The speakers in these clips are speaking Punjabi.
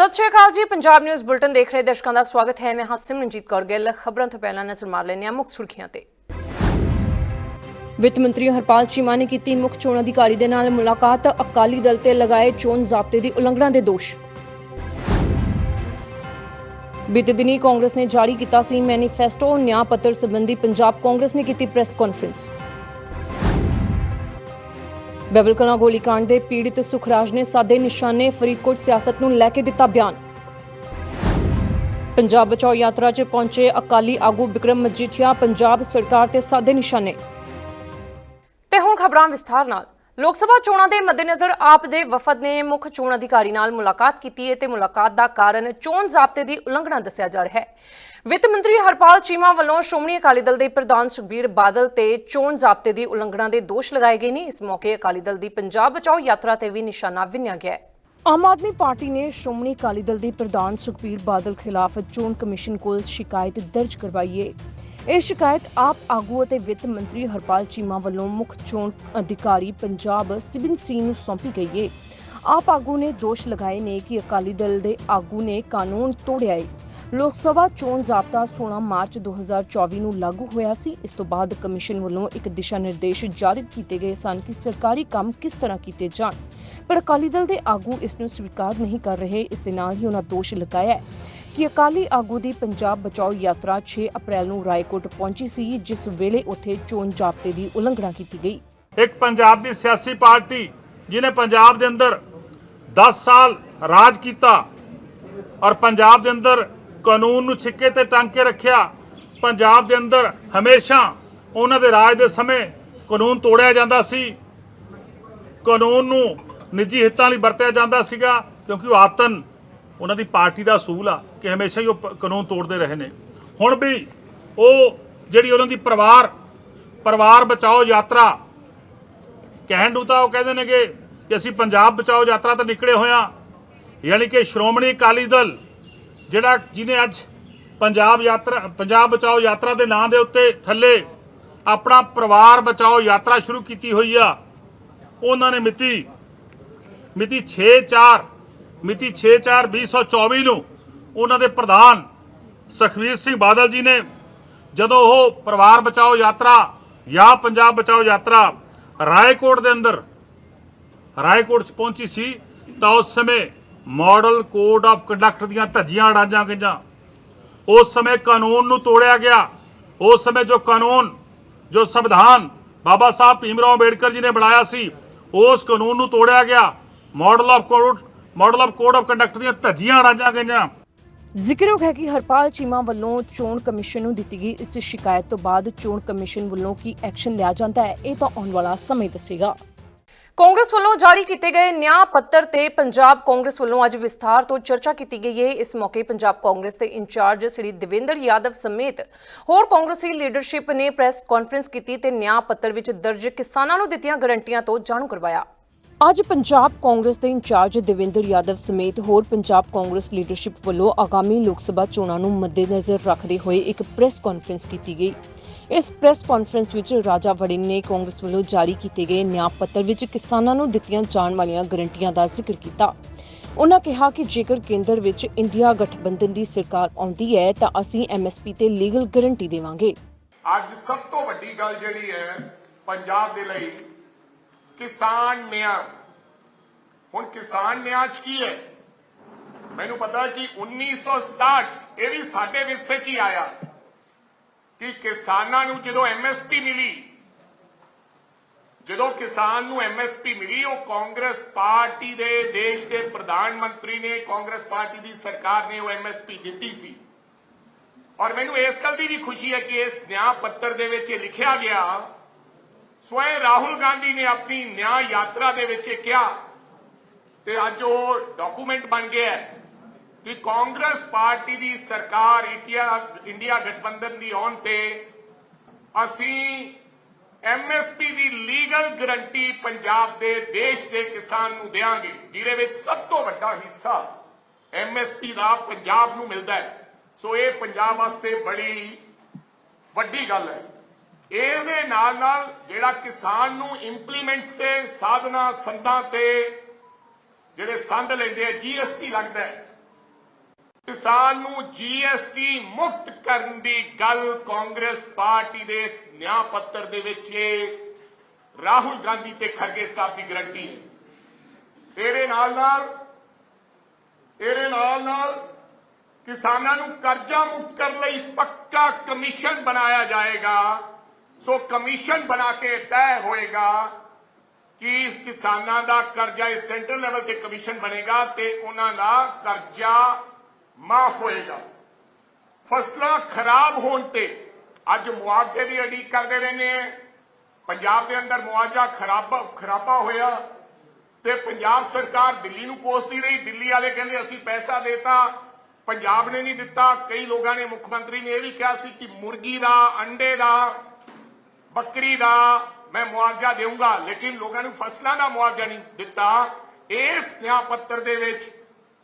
ਸਤਿ ਸ਼੍ਰੀ ਅਕਾਲ ਜੀ, ਪੰਜਾਬ ਨਿਊਜ਼ ਬੁਲਟਨ ਦੇਖ ਰਹੇ ਦਰਸ਼ਕਾਂ ਦਾ ਸਵਾਗਤ ਹੈ। ਮੈਂ ਹਾਂ ਸਿਮਰਨਜੀਤ ਕੌਰ ਗਿੱਲ। ਖਬਰਾਂ ਤੋਂ ਪਹਿਲਾਂ ਨਜ਼ਰ ਮਾਰ ਲੈਂਦੇ ਹਾਂ ਮੁੱਖ ਸੁਰਖੀਆਂ ਤੇ। ਵਿੱਤ ਮੰਤਰੀ ਹਰਪਾਲ ਚੀਮਾ ਨੇ ਕੀਤੀ ਮੁੱਖ ਚੋਣ ਅਧਿਕਾਰੀ ਦੇ ਨਾਲ ਮੁਲਾਕਾਤ। ਅਕਾਲੀ ਦਲ ਤੇ ਲਗਾਏ ਚੋਣ ਜ਼ਾਬਤੇ ਦੀ ਉਲੰਘਣਾ ਦੇ ਦੋਸ਼। ਬੀਤੇ ਦਿਨੀ ਕਾਂਗਰਸ ਨੇ ਜਾਰੀ ਕੀਤਾ ਸੀ ਮੈਨੀਫੈਸਟੋ ਨਿਆਂ ਪੱਤਰ ਸੰਬੰਧੀ ਪੰਜਾਬ ਕਾਂਗਰਸ ਨੇ ਕੀਤੀ ਪ੍ਰੈਸ ਕਾਨਫਰੰਸ। ਬੈਬਲ ਗੋਲੀकांड ਦੇ ਪੀੜਿਤ ਸੁਖਰਾਜ ਨੇ ਸਾਦੇ ਨਿਸ਼ਾਨੇ ਫਰੀਦਕੋਟ ਸਿਆਸਤ ਨੂੰ ਲੈ ਕੇ ਦਿੱਤਾ ਬਿਆਨ। ਪੰਜਾਬ ਬਚਾਓ ਯਾਤਰਾ 'ਚ ਪਹੁੰਚੇ ਅਕਾਲੀ ਆਗੂ ਵਿਕਰਮ ਮਜੀਠੀਆ, ਪੰਜਾਬ ਸਰਕਾਰ ਤੇ ਸਾਦੇ ਨਿਸ਼ਾਨੇ। ਤੇ ਹੁਣ ਖਬਰਾਂ ਵਿਸਥਾਰ ਨਾਲ। ਲੋਕ ਸਭਾ ਚੋਣਾਂ ਦੇ ਮੱਦੇਨਜ਼ਰ ਆਪ ਦੇ ਵਫਦ ਨੇ ਮੁੱਖ ਚੋਣ ਅਧਿਕਾਰੀ ਨਾਲ ਮੁਲਾਕਾਤ ਕੀਤੀ ਹੈ ਤੇ ਮੁਲਾਕਾਤ ਦਾ ਕਾਰਨ ਚੋਣ ਜ਼ਾਬਤੇ ਦੀ ਉਲੰਘਣਾ ਦੱਸਿਆ ਜਾ ਰਿਹਾ ਹੈ। ਵਿੱਤ ਮੰਤਰੀ ਹਰਪਾਲ ਚੀਮਾ ਵੱਲੋਂ ਸ਼੍ਰੋਮਣੀ ਅਕਾਲੀ ਦਲ ਦੇ ਪ੍ਰਧਾਨ ਸੁਖਬੀਰ ਬਾਦਲ ਤੇ ਚੋਣ ਜ਼ਾਬਤੇ ਦੀ ਉਲੰਘਣਾ ਦੇ ਦੋਸ਼ ਲਗਾਏ ਗਏ ਨੇ। ਇਸ ਮੌਕੇ ਅਕਾਲੀ ਦਲ ਦੀ ਪੰਜਾਬ ਬਚਾਓ ਯਾਤਰਾ ਤੇ ਵੀ ਨਿਸ਼ਾਨਾ ਵਿੰਨਿਆ ਗਿਆ ਹੈ। ਆਮ ਆਦਮੀ ਪਾਰਟੀ ਨੇ ਸ਼੍ਰੋਮਣੀ ਅਕਾਲੀ ਦਲ ਦੇ ਪ੍ਰਧਾਨ ਸੁਖਬੀਰ ਬਾਦਲ ਖਿਲਾਫ ਚੋਣ ਕਮਿਸ਼ਨ ਕੋਲ ਸ਼ਿਕਾਇਤ ਦਰਜ ਕਰਵਾਈ ਹੈ ਇਹ ਸ਼ਿਕਾਇਤ ਆਪ ਆਗੂ ਅਤੇ ਵਿੱਤ ਮੰਤਰੀ ਹਰਪਾਲ ਚੀਮਾ ਵੱਲੋਂ ਮੁੱਖ ਚੋਣ ਅਧਿਕਾਰੀ ਪੰਜਾਬ ਸਿਬਨ ਸਿੰਘ ਨੂੰ ਸੌਂਪੀ ਗਈ ਹੈ ਆਪ ਆਗੂ ਨੇ ਦੋਸ਼ ਲਗਾਏ ਨੇ ਕਿ ਅਕਾਲੀ ਦਲ ਦੇ ਆਗੂ ਨੇ ਕਾਨੂੰਨ ਤੋੜਿਆ ਹੈ ਲੋਕ ਸਭਾ ਚੋਣ ਜ਼ਾਬਤਾ 16 ਮਾਰਚ 2024 ਨੂੰ ਲਾਗੂ ਹੋਇਆ ਸੀ। ਇਸ ਤੋਂ ਬਾਅਦ ਕਮਿਸ਼ਨ ਵੱਲੋਂ ਇੱਕ ਦਿਸ਼ਾ ਨਿਰਦੇਸ਼ ਜਾਰੀ ਕੀਤੇ ਗਏ ਸਨ ਕਿ ਸਰਕਾਰੀ ਕੰਮ ਕਿਸ ਤਰ੍ਹਾਂ ਕੀਤੇ ਜਾਣ। ਪਰ ਅਕਾਲੀ ਦਲ ਦੇ ਆਗੂ ਇਸ ਨੂੰ ਸਵੀਕਾਰ ਨਹੀਂ ਕਰ ਰਹੇ। ਇਸ ਦੇ ਨਾਲ ਹੀ ਉਹਨਾਂ ਦੋਸ਼ ਲਗਾਇਆ ਕਿ ਅਕਾਲੀ ਆਗੂ ਦੀ ਪੰਜਾਬ ਬਚਾਓ ਯਾਤਰਾ 6 ਅਪ੍ਰੈਲ ਨੂੰ ਰਾਏਕੋਟ ਪਹੁੰਚੀ ਸੀ, ਜਿਸ ਵੇਲੇ ਉੱਥੇ ਚੋਣ ਜ਼ਾਬਤੇ ਦੀ ਉਲੰਘਣਾ ਕੀਤੀ ਗਈ। ਇੱਕ ਪੰਜਾਬ ਦੀ ਸਿਆਸੀ ਪਾਰਟੀ, ਜਿਹਨੇ ਪੰਜਾਬ ਦੇ ਅੰਦਰ 10 ਸਾਲ ਰਾਜ ਕੀਤਾ ਔਰ ਪੰਜਾਬ ਦੇ ਅੰਦਰ ਕਾਨੂੰਨ ਨੂੰ ਛਿੱਕੇ ਤੇ ਟੰਗ ਕੇ ਰੱਖਿਆ। ਪੰਜਾਬ ਦੇ ਅੰਦਰ ਹਮੇਸ਼ਾ ਉਹਨਾਂ ਦੇ ਰਾਜ ਦੇ ਸਮੇਂ ਕਾਨੂੰਨ ਤੋੜਿਆ ਜਾਂਦਾ ਸੀ। ਕਾਨੂੰਨ ਨੂੰ ਨਿੱਜੀ ਹਿੱਤਾਂ ਲਈ ਵਰਤਿਆ ਜਾਂਦਾ ਸੀਗਾ ਕਿਉਂਕਿ ਉਹ ਆਤਨ, ਉਹਨਾਂ ਦੀ ਪਾਰਟੀ ਦਾ ਅਸੂਲ ਆ ਕਿ ਹਮੇਸ਼ਾ ਹੀ ਉਹ ਪ- ਕਾਨੂੰਨ ਤੋੜਦੇ ਰਹੇ ਨੇ। ਹੁਣ ਵੀ ਉਹ ਜਿਹੜੀ ਉਹਨਾਂ ਦੀ ਪਰਿਵਾਰ ਪਰਿਵਾਰ ਬਚਾਓ ਯਾਤਰਾ, ਕਹਿਣ ਨੂੰ ਤਾਂ ਉਹ ਕਹਿੰਦੇ ਨੇ ਕਿ ਕਿ ਅਸੀਂ ਪੰਜਾਬ ਬਚਾਓ ਯਾਤਰਾ ਤੇ ਨਿਕਲੇ ਹੋਇਆ ਯਾਨੀ ਕਿ ਸ਼੍ਰੋਮਣੀ ਅਕਾਲੀ ਦਲ ਜਿਹੜਾ ਜਿਹਨੇ ਅੱਜ ਪੰਜਾਬ ਯਾਤਰਾ, ਪੰਜਾਬ ਬਚਾਓ ਯਾਤਰਾ ਦੇ ਨਾਂ ਦੇ ਉੱਤੇ ਥੱਲੇ ਆਪਣਾ ਪਰਿਵਾਰ ਬਚਾਓ ਯਾਤਰਾ ਸ਼ੁਰੂ ਕੀਤੀ ਹੋਈ ਆ, ਉਹਨਾਂ ਨੇ ਮਿਤੀ ਮਿਤੀ 6/4 ਮਿਤੀ 6/4/2024 ਨੂੰ ਉਹਨਾਂ ਦੇ ਪ੍ਰਧਾਨ ਸੁਖਵੀਰ ਸਿੰਘ ਬਾਦਲ ਜੀ ਨੇ ਜਦੋਂ ਉਹ ਪਰਿਵਾਰ ਬਚਾਓ ਯਾਤਰਾ ਜਾਂ ਪੰਜਾਬ ਬਚਾਓ ਯਾਤਰਾ ਰਾਏਕੋਟ ਦੇ ਅੰਦਰ, ਰਾਏਕੋਟ ਚ ਪਹੁੰਚੀ ਸੀ, ਤਾਂ ਉਸ ਸਮੇਂ ਮਾਡਲ ਕੋਡ ਆਫ ਕੰਡਕਟ ਦੀਆਂ ਧੱਜੀਆਂ ਅੜਾਈਆਂ ਗਈਆਂ। ਉਸ ਸਮੇਂ ਕਾਨੂੰਨ ਨੂੰ ਤੋੜਿਆ ਗਿਆ। ਉਸ ਸਮੇਂ ਜੋ ਕਾਨੂੰਨ, ਜੋ ਸੰਵਿਧਾਨ ਬਾਬਾ ਸਾਹਿਬ ਭੀਮਰਾਓ ਅੰਬੇਡਕਰ ਜੀ ਨੇ ਬਣਾਇਆ ਸੀ, ਉਸ ਕਾਨੂੰਨ ਨੂੰ ਤੋੜਿਆ ਗਿਆ। Model of code, model of code of conduct ਦੀਆਂ ਧੱਜੀਆਂ ਅੜਾਈਆਂ ਗਈਆਂ। ਜ਼ਿਕਰਯੋਗ ਹੈ ਕਿ ਹਰਪਾਲ ਚੀਮਾ ਵੱਲੋਂ ਚੋਣ ਕਮਿਸ਼ਨ ਨੂੰ ਦਿੱਤੀ ਗਈ। ਇਸ ਸ਼ਿਕਾਇਤ ਤੋਂ ਬਾਅਦ ਚੋਣ ਕਮਿਸ਼ਨ ਵੱਲੋਂ ਕੀ ਐਕਸ਼ਨ ਲਿਆ ਜਾਂਦਾ ਹੈ, ਇਹ ਤਾਂ ਆਉਣ ਵਾਲਾ ਸਮੇਂ ਦੱਸੇਗਾ। ਕਾਂਗਰਸ ਵੱਲੋਂ ਜਾਰੀ ਕੀਤੇ ਗਏ ਨਿਆਂ ਪੱਤਰ ਤੇ ਪੰਜਾਬ ਕਾਂਗਰਸ ਵੱਲੋਂ ਅੱਜ ਵਿਸਥਾਰ ਤੋਂ ਚਰਚਾ ਕੀਤੀ ਗਈ ਹੈ ਇਸ ਮੌਕੇ ਪੰਜਾਬ ਕਾਂਗਰਸ ਦੇ ਇੰਚਾਰਜ ਸ੍ਰੀ ਦੇਵੇਂਦਰ ਯਾਦਵ ਸਮੇਤ ਹੋਰ ਕਾਂਗਰਸੀ ਲੀਡਰਸ਼ਿਪ ਨੇ ਪ੍ਰੈਸ ਕਾਨਫਰੰਸ ਕੀਤੀ ਤੇ ਨਿਆਂ ਪੱਤਰ ਵਿੱਚ ਦਰਜ ਕਿਸਾਨਾਂ ਨੂੰ ਦਿੱਤੀਆਂ ਗਰੰਟੀਆਂ ਤੋਂ ਜਾਣੂ ਕਰਵਾਇਆ। ਅੱਜ ਪੰਜਾਬ ਕਾਂਗਰਸ ਦੇ ਇੰਚਾਰਜ ਦੇਵਿੰਦਰ ਯਾਦਵ ਸਮੇਤ ਹੋਰ ਪੰਜਾਬ ਕਾਂਗਰਸ ਲੀਡਰਸ਼ਿਪ ਵੱਲੋਂ ਆਗਾਮੀ ਲੋਕ ਸਭਾ ਚੋਣਾਂ ਨੂੰ ਮੱਦੇਨਜ਼ਰ ਰੱਖਦੇ ਹੋਏ ਇੱਕ ਪ੍ਰੈਸ ਕਾਨਫਰੰਸ ਕੀਤੀ ਗਈ। ਇਸ ਪ੍ਰੈਸ ਕਾਨਫਰੰਸ ਵਿੱਚ ਰਾਜਾ ਵੜਿੰਗ ਨੇ ਕਾਂਗਰਸ ਵੱਲੋਂ ਜਾਰੀ ਕੀਤੇ ਗਏ ਨਿਆਂ ਪੱਤਰ ਵਿੱਚ ਕਿਸਾਨਾਂ ਨੂੰ ਦਿੱਤੀਆਂ ਜਾਣ ਵਾਲੀਆਂ ਗਰੰਟੀਆਂ ਦਾ ਜ਼ਿਕਰ ਕੀਤਾ। ਉਹਨਾਂ ਕਿਹਾ ਕਿ ਜੇਕਰ ਕੇਂਦਰ ਵਿੱਚ ਇੰਡੀਆ ਗਠਬੰਧਨ ਦੀ ਸਰਕਾਰ ਆਉਂਦੀ ਹੈ, ਤਾਂ ਅਸੀਂ ਐਮਐਸਪੀ ਤੇ ਲੀਗਲ ਗਰੰਟੀ ਦੇਵਾਂਗੇ। ਅੱਜ ਸਭ ਤੋਂ ਵੱਡੀ ਗੱਲ ਜਿਹੜੀ ਹੈ, ਪੰਜਾਬ ਦੇ ਲਈ ਕਿਸਾਨ ਨਿਆਂ। ਹੁਣ ਕਿਸਾਨ ਨਿਆਂ ਚ ਕੀ ਹੈ? ਮੈਨੂੰ ਪਤਾ ਕਿ 1967 ਇਹ ਵੀ ਸਾਡੇ ਵਿਰਸੇ ਚ ਹੀ ਆਇਆ। ਕਿ ਕਿਸਾਨਾਂ ਨੂੰ ਜਦੋਂ ਐਮਐਸਪੀ ਮਿਲੀ, ਜਦੋਂ ਕਿਸਾਨ ਨੂੰ ਐਮਐਸਪੀ ਮਿਲੀ, ਉਹ ਕਾਂਗਰਸ ਪਾਰਟੀ ਦੇ ਦੇਸ਼ ਦੇ ਪ੍ਰਧਾਨ ਮੰਤਰੀ ਨੇ, ਕਾਂਗਰਸ ਪਾਰਟੀ ਦੀ ਸਰਕਾਰ ਨੇ ਉਹ ਐਮਐਸਪੀ ਦਿੱਤੀ ਸੀ। ਔਰ ਮੈਨੂੰ ਇਸ ਗੱਲ ਦੀ ਵੀ ਖੁਸ਼ੀ ਹੈ ਕਿ ਇਸ ਨਿਆਂ ਪੱਤਰ ਦੇ ਵਿੱਚ ਇਹ ਲਿਖਿਆ ਗਿਆ, ਸਵੈ ਰਾਹੁਲ ਗਾਂਧੀ ਨੇ ਆਪਣੀ ਨਿਆਂ ਯਾਤਰਾ ਦੇ ਵਿੱਚ ਇਹ ਕਿਹਾ। ਤੇ ਅੱਜ ਉਹ ਡਾਕੂਮੈਂਟ ਬਣ ਗਿਆ ਹੈ। ਕਿ ਕਾਂਗਰਸ ਪਾਰਟੀ ਦੀ ਸਰਕਾਰ ਇੰਡੀਆ ਇੰਡੀਆ ਗਠਬੰਧਨ ਦੀ ਆਉਣ ਤੇ ਅਸੀਂ ਐਮਐਸਪੀ ਦੀ ਲੀਗਲ ਗਰੰਟੀ ਪੰਜਾਬ ਦੇ ਦੇਸ਼ ਦੇ ਕਿਸਾਨ ਨੂੰ ਦੇਵਾਂਗੇ ਜਿਹਦੇ ਵਿੱਚ ਸਭ ਤੋਂ ਵੱਡਾ ਹਿੱਸਾ ਐਮਐਸਪੀ ਦਾ ਪੰਜਾਬ ਨੂੰ ਮਿਲਦਾ ਹੈ। ਸੋ ਇਹ ਪੰਜਾਬ ਵਾਸਤੇ ਬੜੀ ਵੱਡੀ ਗੱਲ ਹੈ। ਇਹਦੇ ਨਾਲ ਨਾਲ ਜਿਹੜਾ ਕਿਸਾਨ ਨੂੰ ਇੰਪਲੀਮੈਂਟਸ ਤੇ, ਸਾਧਨਾ, ਸੰਦਾਂ ਤੇ ਜਿਹੜੇ ਸੰਦ ਲੈਂਦੇ ਆ ਜੀਐਸਟੀ ਲੱਗਦਾ ਹੈ ਕਿਸਾਨ ਨੂੰ ਜੀਐਸਟੀ ਮੁਕਤ ਕਰਨ ਦੀ ਗੱਲ ਕਾਂਗਰਸ ਪਾਰਟੀ ਦੇ ਇਸ ਨਿਆਂ ਪੱਤਰ ਦੇ ਵਿੱਚ ਇਹ ਰਾਹੁਲ ਗਾਂਧੀ ਤੇ ਖਰਗੇ ਸਾਹਿਬ ਦੀ ਗਰੰਟੀ ਹੈ ਇਹਦੇ ਨਾਲ ਨਾਲ ਇਹਦੇ ਨਾਲ ਨਾਲ ਕਿਸਾਨਾਂ ਨੂੰ ਕਰਜ਼ਾ ਮੁਕਤ ਕਰਨ ਲਈ ਪੱਕਾ ਕਮਿਸ਼ਨ ਬਣਾਇਆ ਜਾਏਗਾ। ਸੋ ਕਮਿਸ਼ਨ ਬਣਾ ਕੇ ਤੈਅ ਹੋਏਗਾ ਕਿ ਕਿਸਾਨਾਂ ਦਾ ਕਰਜ਼ਾ ਇਸ ਸੈਂਟਰਲ ਲੈਵਲ ਤੇ ਕਮਿਸ਼ਨ ਬਣੇਗਾ ਤੇ ਉਹਨਾਂ ਦਾ ਕਰਜ਼ਾ ਮਾਫ ਹੋਏਗਾ। ਫਸਲਾਂ ਖਰਾਬ ਹੋਣ ਤੇ ਅੱਜ ਮੁਆਵਜ਼ੇ ਦੀ ਅਡੀਕ ਕਰਦੇ ਰਹਿੰਦੇ ਆ। ਪੰਜਾਬ ਦੇ ਅੰਦਰ ਮੁਆਵਜ਼ਾ ਖਰਾਬ, ਖਰਾਬਾ ਹੋਇਆ ਤੇ ਪੰਜਾਬ ਸਰਕਾਰ ਦਿੱਲੀ ਨੂੰ ਕੋਸਦੀ ਰਹੀ। ਦਿੱਲੀ ਵਾਲੇ ਕਹਿੰਦੇ ਅਸੀਂ ਪੈਸਾ ਦੇਤਾ, ਪੰਜਾਬ ਨੇ ਨਹੀਂ ਦਿੱਤਾ। ਕਈ ਲੋਕਾਂ ਨੇ ਮੁੱਖ ਮੰਤਰੀ ਨੇ ਇਹ ਵੀ ਕਿਹਾ ਸੀ ਕਿ ਮੁਰਗੀ ਦਾ, ਅੰਡੇ ਦਾ, ਬੱਕਰੀ ਦਾ ਮੈਂ ਮੁਆਵਜ਼ਾ ਦੇਵਾਂਗਾ ਲੇਕਿਨ ਲੋਕਾਂ ਨੂੰ ਫਸਲਾਂ ਦਾ ਮੁਆਵਜ਼ਾ ਨਹੀਂ ਦਿੱਤਾ। ਇਸ ਨਿਆਂ ਪੱਤਰ ਦੇ ਵਿੱਚ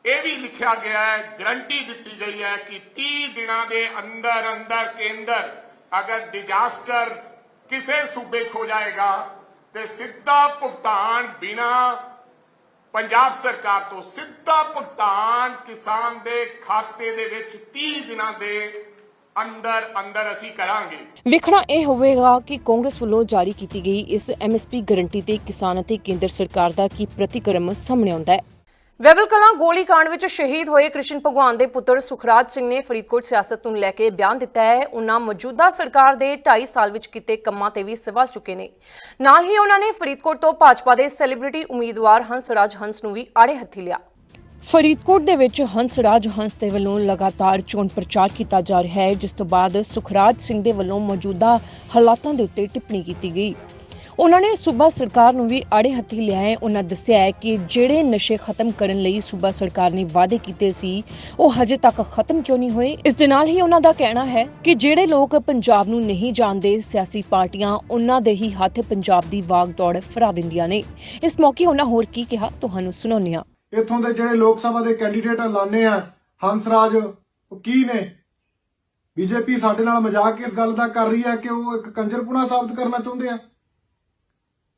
ਇਹ ਵੀ ਲਿਖਿਆ ਗਿਆ ਹੈ, ਗਰੰਟੀ ਦਿੱਤੀ ਗਈ ਹੈ ਕਿ 30 ਦਿਨਾਂ ਦੇ ਅੰਦਰ ਅੰਦਰ ਕੇਂਦਰ ਅਗਰ ਡਿਜ਼ਾਸਟਰ ਕਿਸੇ ਸੂਬੇ 'ਚ ਹੋ ਜਾਏਗਾ, ਤੇ ਸਿੱਧਾ ਭੁਗਤਾਨ ਬਿਨਾ ਪੰਜਾਬ ਸਰਕਾਰ ਤੋਂ ਸਿੱਧਾ ਭੁਗਤਾਨ ਕਿਸਾਨ ਦੇ ਖਾਤੇ ਦੇ ਵਿੱਚ 30 ਦਿਨਾਂ ਦੇ ਅੰਦਰ ਅੰਦਰ ਅਸੀਂ ਕਰਾਂਗੇ। ਵੇਖਣਾ ਇਹ ਹੋਵੇਗਾ ਕਿ ਕਾਂਗਰਸ ਵੱਲੋਂ ਜਾਰੀ ਕੀਤੀ ਗਈ ਇਸ ਐਮਐਸਪੀ ਗਰੰਟੀ ਤੇ ਕਿਸਾਨ ਅਤੇ ਕੇਂਦਰ ਸਰਕਾਰ ਦਾ ਕੀ ਪ੍ਰਤੀਕਰਮ ਸਾਹਮਣੇ ਆਉਂਦਾ ਹੈ। ਵੈਬਲ ਕਲਾਂ ਗੋਲੀकांड ਵਿੱਚ ਸ਼ਹੀਦ ਹੋਏ ਕ੍ਰਿਸ਼ਨ ਭਗਵਾਨ ਦੇ ਪੁੱਤਰ ਸੁਖਰਾਜ ਸਿੰਘ ਨੇ ਫਰੀਦਕੋਟ ਸਿਆਸਤ ਨੂੰ ਲੈ ਕੇ ਬਿਆਨ ਦਿੱਤਾ ਹੈ। ਉਹਨਾਂ ਮੌਜੂਦਾ ਸਰਕਾਰ ਦੇ 2.5 ਸਾਲ ਵਿੱਚ ਕੀਤੇ ਕੰਮਾਂ ਤੇ ਵੀ ਸਵਾਲ ਚੁੱਕੇ ਨੇ। ਨਾਲ ਹੀ ਉਹਨਾਂ ਨੇ ਫਰੀਦਕੋਟ ਤੋਂ ਭਾਜਪਾ ਦੇ ਸੈਲੀਬ੍ਰਿਟੀ ਉਮੀਦਵਾਰ ਹੰਸਰਾਜ ਹੰਸ ਨੂੰ ਵੀ ਆੜੇ ਹੱਥੀ ਲਿਆ। ਫਰੀਦਕੋਟ ਦੇ ਵਿੱਚ ਹੰਸਰਾਜ ਹੰਸ ਦੇ ਵੱਲੋਂ ਲਗਾਤਾਰ ਚੋਣ ਪ੍ਰਚਾਰ ਕੀਤਾ ਜਾ ਰਿਹਾ ਹੈ, ਜਿਸ ਤੋਂ ਬਾਅਦ ਸੁਖਰਾਜ ਸਿੰਘ ਦੇ ਵੱਲੋਂ ਮੌਜੂਦਾ ਹਾਲਾਤਾਂ ਦੇ ਉੱਤੇ ਟਿੱਪਣੀ ਕੀਤੀ ਗਈ। ਉਹਨਾਂ ਨੇ ਸੂਬਾ ਸਰਕਾਰ ਨੂੰ ਵੀ ਆੜੇ ਹੱਥੀ ਲਿਆ ਹੈ ਉਹਨਾਂ ਦੱਸਿਆ ਹੈ ਕਿ ਜਿਹੜੇ ਨਸ਼ੇ ਖਤਮ ਕਰਨ ਲਈ ਸੂਬਾ ਸਰਕਾਰ ਨੇ ਵਾਅਦੇ ਕੀਤੇ ਸੀ, ਉਹ ਹਜੇ ਤੱਕ ਖਤਮ ਕਿਉਂ ਨਹੀਂ ਹੋਏ? ਇਸ ਦੇ ਨਾਲ ਹੀ ਉਹਨਾਂ ਦਾ ਕਹਿਣਾ ਹੈ ਕਿ ਜਿਹੜੇ ਲੋਕ ਪੰਜਾਬ ਨੂੰ ਨਹੀਂ ਜਾਣਦੇ, ਸਿਆਸੀ ਪਾਰਟੀਆਂ ਉਹਨਾਂ ਦੇ ਹੀ ਹੱਥ ਪੰਜਾਬ ਦੀ ਵਾਗ ਦੌੜ ਫਰਾ ਦਿੰਦੀਆਂ ਨੇ। ਇਸ ਮੌਕੇ ਉਹਨਾਂ ਹੋਰ ਕੀ ਕਿਹਾ, ਤੁਹਾਨੂੰ ਸੁਣਾਉਂਦੇ ਹਾਂ। ਇੱਥੋਂ ਦੇ ਜਿਹੜੇ ਲੋਕ ਸਭਾ ਦੇ ਕੈਂਡੀਡੇਟ ਐਲਾਨੇ ਆ, ਹੰਸਰਾਜ, ਉਹ ਕੀ ਨੇ? ਬੀਜੇਪੀ ਸਾਡੇ ਨਾਲ ਮਜ਼ਾਕ ਇਸ ਗੱਲ ਦਾ ਕਰ ਰਹੀ ਹੈ ਕਿ ਉਹ ਇੱਕ ਕੰਜਰਪੁਣਾ ਸਾਬਤ ਕਰਨਾ ਚਾਹੁੰਦੇ ਆ।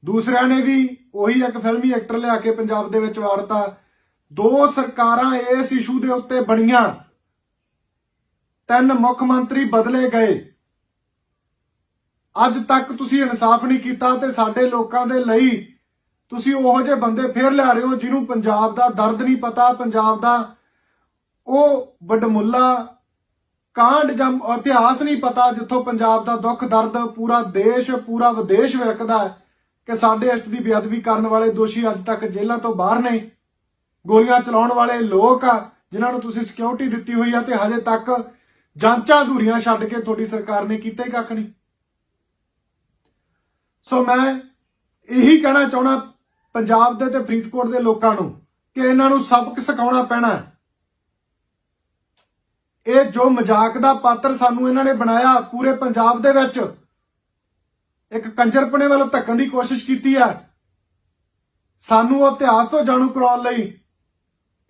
ਦੂਸਰਿਆਂ ਨੇ ਵੀ ਉਹੀ ਇੱਕ ਫਿਲਮੀ ਐਕਟਰ ਲਿਆ ਕੇ ਪੰਜਾਬ ਦੇ ਵਿੱਚ ਵਾੜਤਾ ਦੋ ਸਰਕਾਰਾਂ ਇਸ ਇਸ਼ੂ ਦੇ ਉੱਤੇ ਬਣੀਆਂ। ਤਿੰਨ ਮੁੱਖ ਮੰਤਰੀ ਬਦਲੇ ਗਏ। ਅੱਜ ਤੱਕ ਤੁਸੀਂ ਇਨਸਾਫ ਨਹੀਂ ਕੀਤਾ ਤੇ ਸਾਡੇ ਲੋਕਾਂ ਦੇ ਲਈ ਤੁਸੀਂ ਉਹੋ ਜਿਹੇ ਬੰਦੇ ਫੇਰ ਲਿਆ ਰਹੇ ਹੋ ਜਿਹਨੂੰ ਪੰਜਾਬ ਦਾ ਦਰਦ ਨਹੀਂ ਪਤਾ, ਪੰਜਾਬ ਦਾ ਉਹ ਵਡਮੁੱਲਾ, ਕਾਂਡ ਜਾਂ ਇਤਿਹਾਸ ਨਹੀਂ ਪਤਾ ਜਿੱਥੋਂ ਪੰਜਾਬ ਦਾ ਦੁੱਖ, ਦਰਦ ਪੂਰਾ ਦੇਸ਼, ਪੂਰਾ ਵਿਦੇਸ਼ ਵੇਖਦਾ ਹੈ। ਕਿ ਸਾਡੇ ਇਸ਼ਟ ਦੀ ਬੇਅਦਬੀ ਕਰਨ ਵਾਲੇ ਦੋਸ਼ੀ ਅੱਜ ਤੱਕ ਜੇਲ੍ਹਾਂ ਤੋਂ ਬਾਹਰ ਨੇ। ਗੋਲੀਆਂ ਚਲਾਉਣ ਵਾਲੇ ਲੋਕ ਆ, ਜਿਨ੍ਹਾਂ ਨੂੰ ਤੁਸੀਂ ਸਿਕਿਉਰਿਟੀ ਦਿੱਤੀ ਹੋਈ ਆ ਤੇ ਹਜੇ ਤੱਕ ਜਾਂਚਾਂ ਅਧੂਰੀਆਂ ਛੱਡ ਕੇ ਤੁਹਾਡੀ ਸਰਕਾਰ ਨੇ ਕੀਤਾ ਹੀ ਕੱਖ ਨਹੀਂ। ਸੋ ਮੈਂ ਇਹੀ ਕਹਿਣਾ ਚਾਹਣਾ ਪੰਜਾਬ ਦੇ ਤੇ ਫਰੀਦਕੋਟ ਦੇ ਲੋਕਾਂ ਨੂੰ ਕਿ ਇਹਨਾਂ ਨੂੰ ਸਬਕ ਸਿਖਾਉਣਾ ਪੈਣਾ ਇਹ ਜੋ ਮਜ਼ਾਕ ਦਾ ਪਾਤਰ ਸਾਨੂੰ ਇਹਨਾਂ ਨੇ ਬਣਾਇਆ ਪੂਰੇ ਪੰਜਾਬ ਦੇ ਵਿੱਚ ਇੱਕ ਕੰਜਰਪਣੇ ਵੱਲ ਧੱਕਣ ਦੀ ਕੋਸ਼ਿਸ਼ ਕੀਤੀ ਹੈ। ਸਾਨੂੰ ਉਹ ਇਤਿਹਾਸ ਤੋਂ ਜਾਣੂ ਕਰਾਉਣ ਲਈ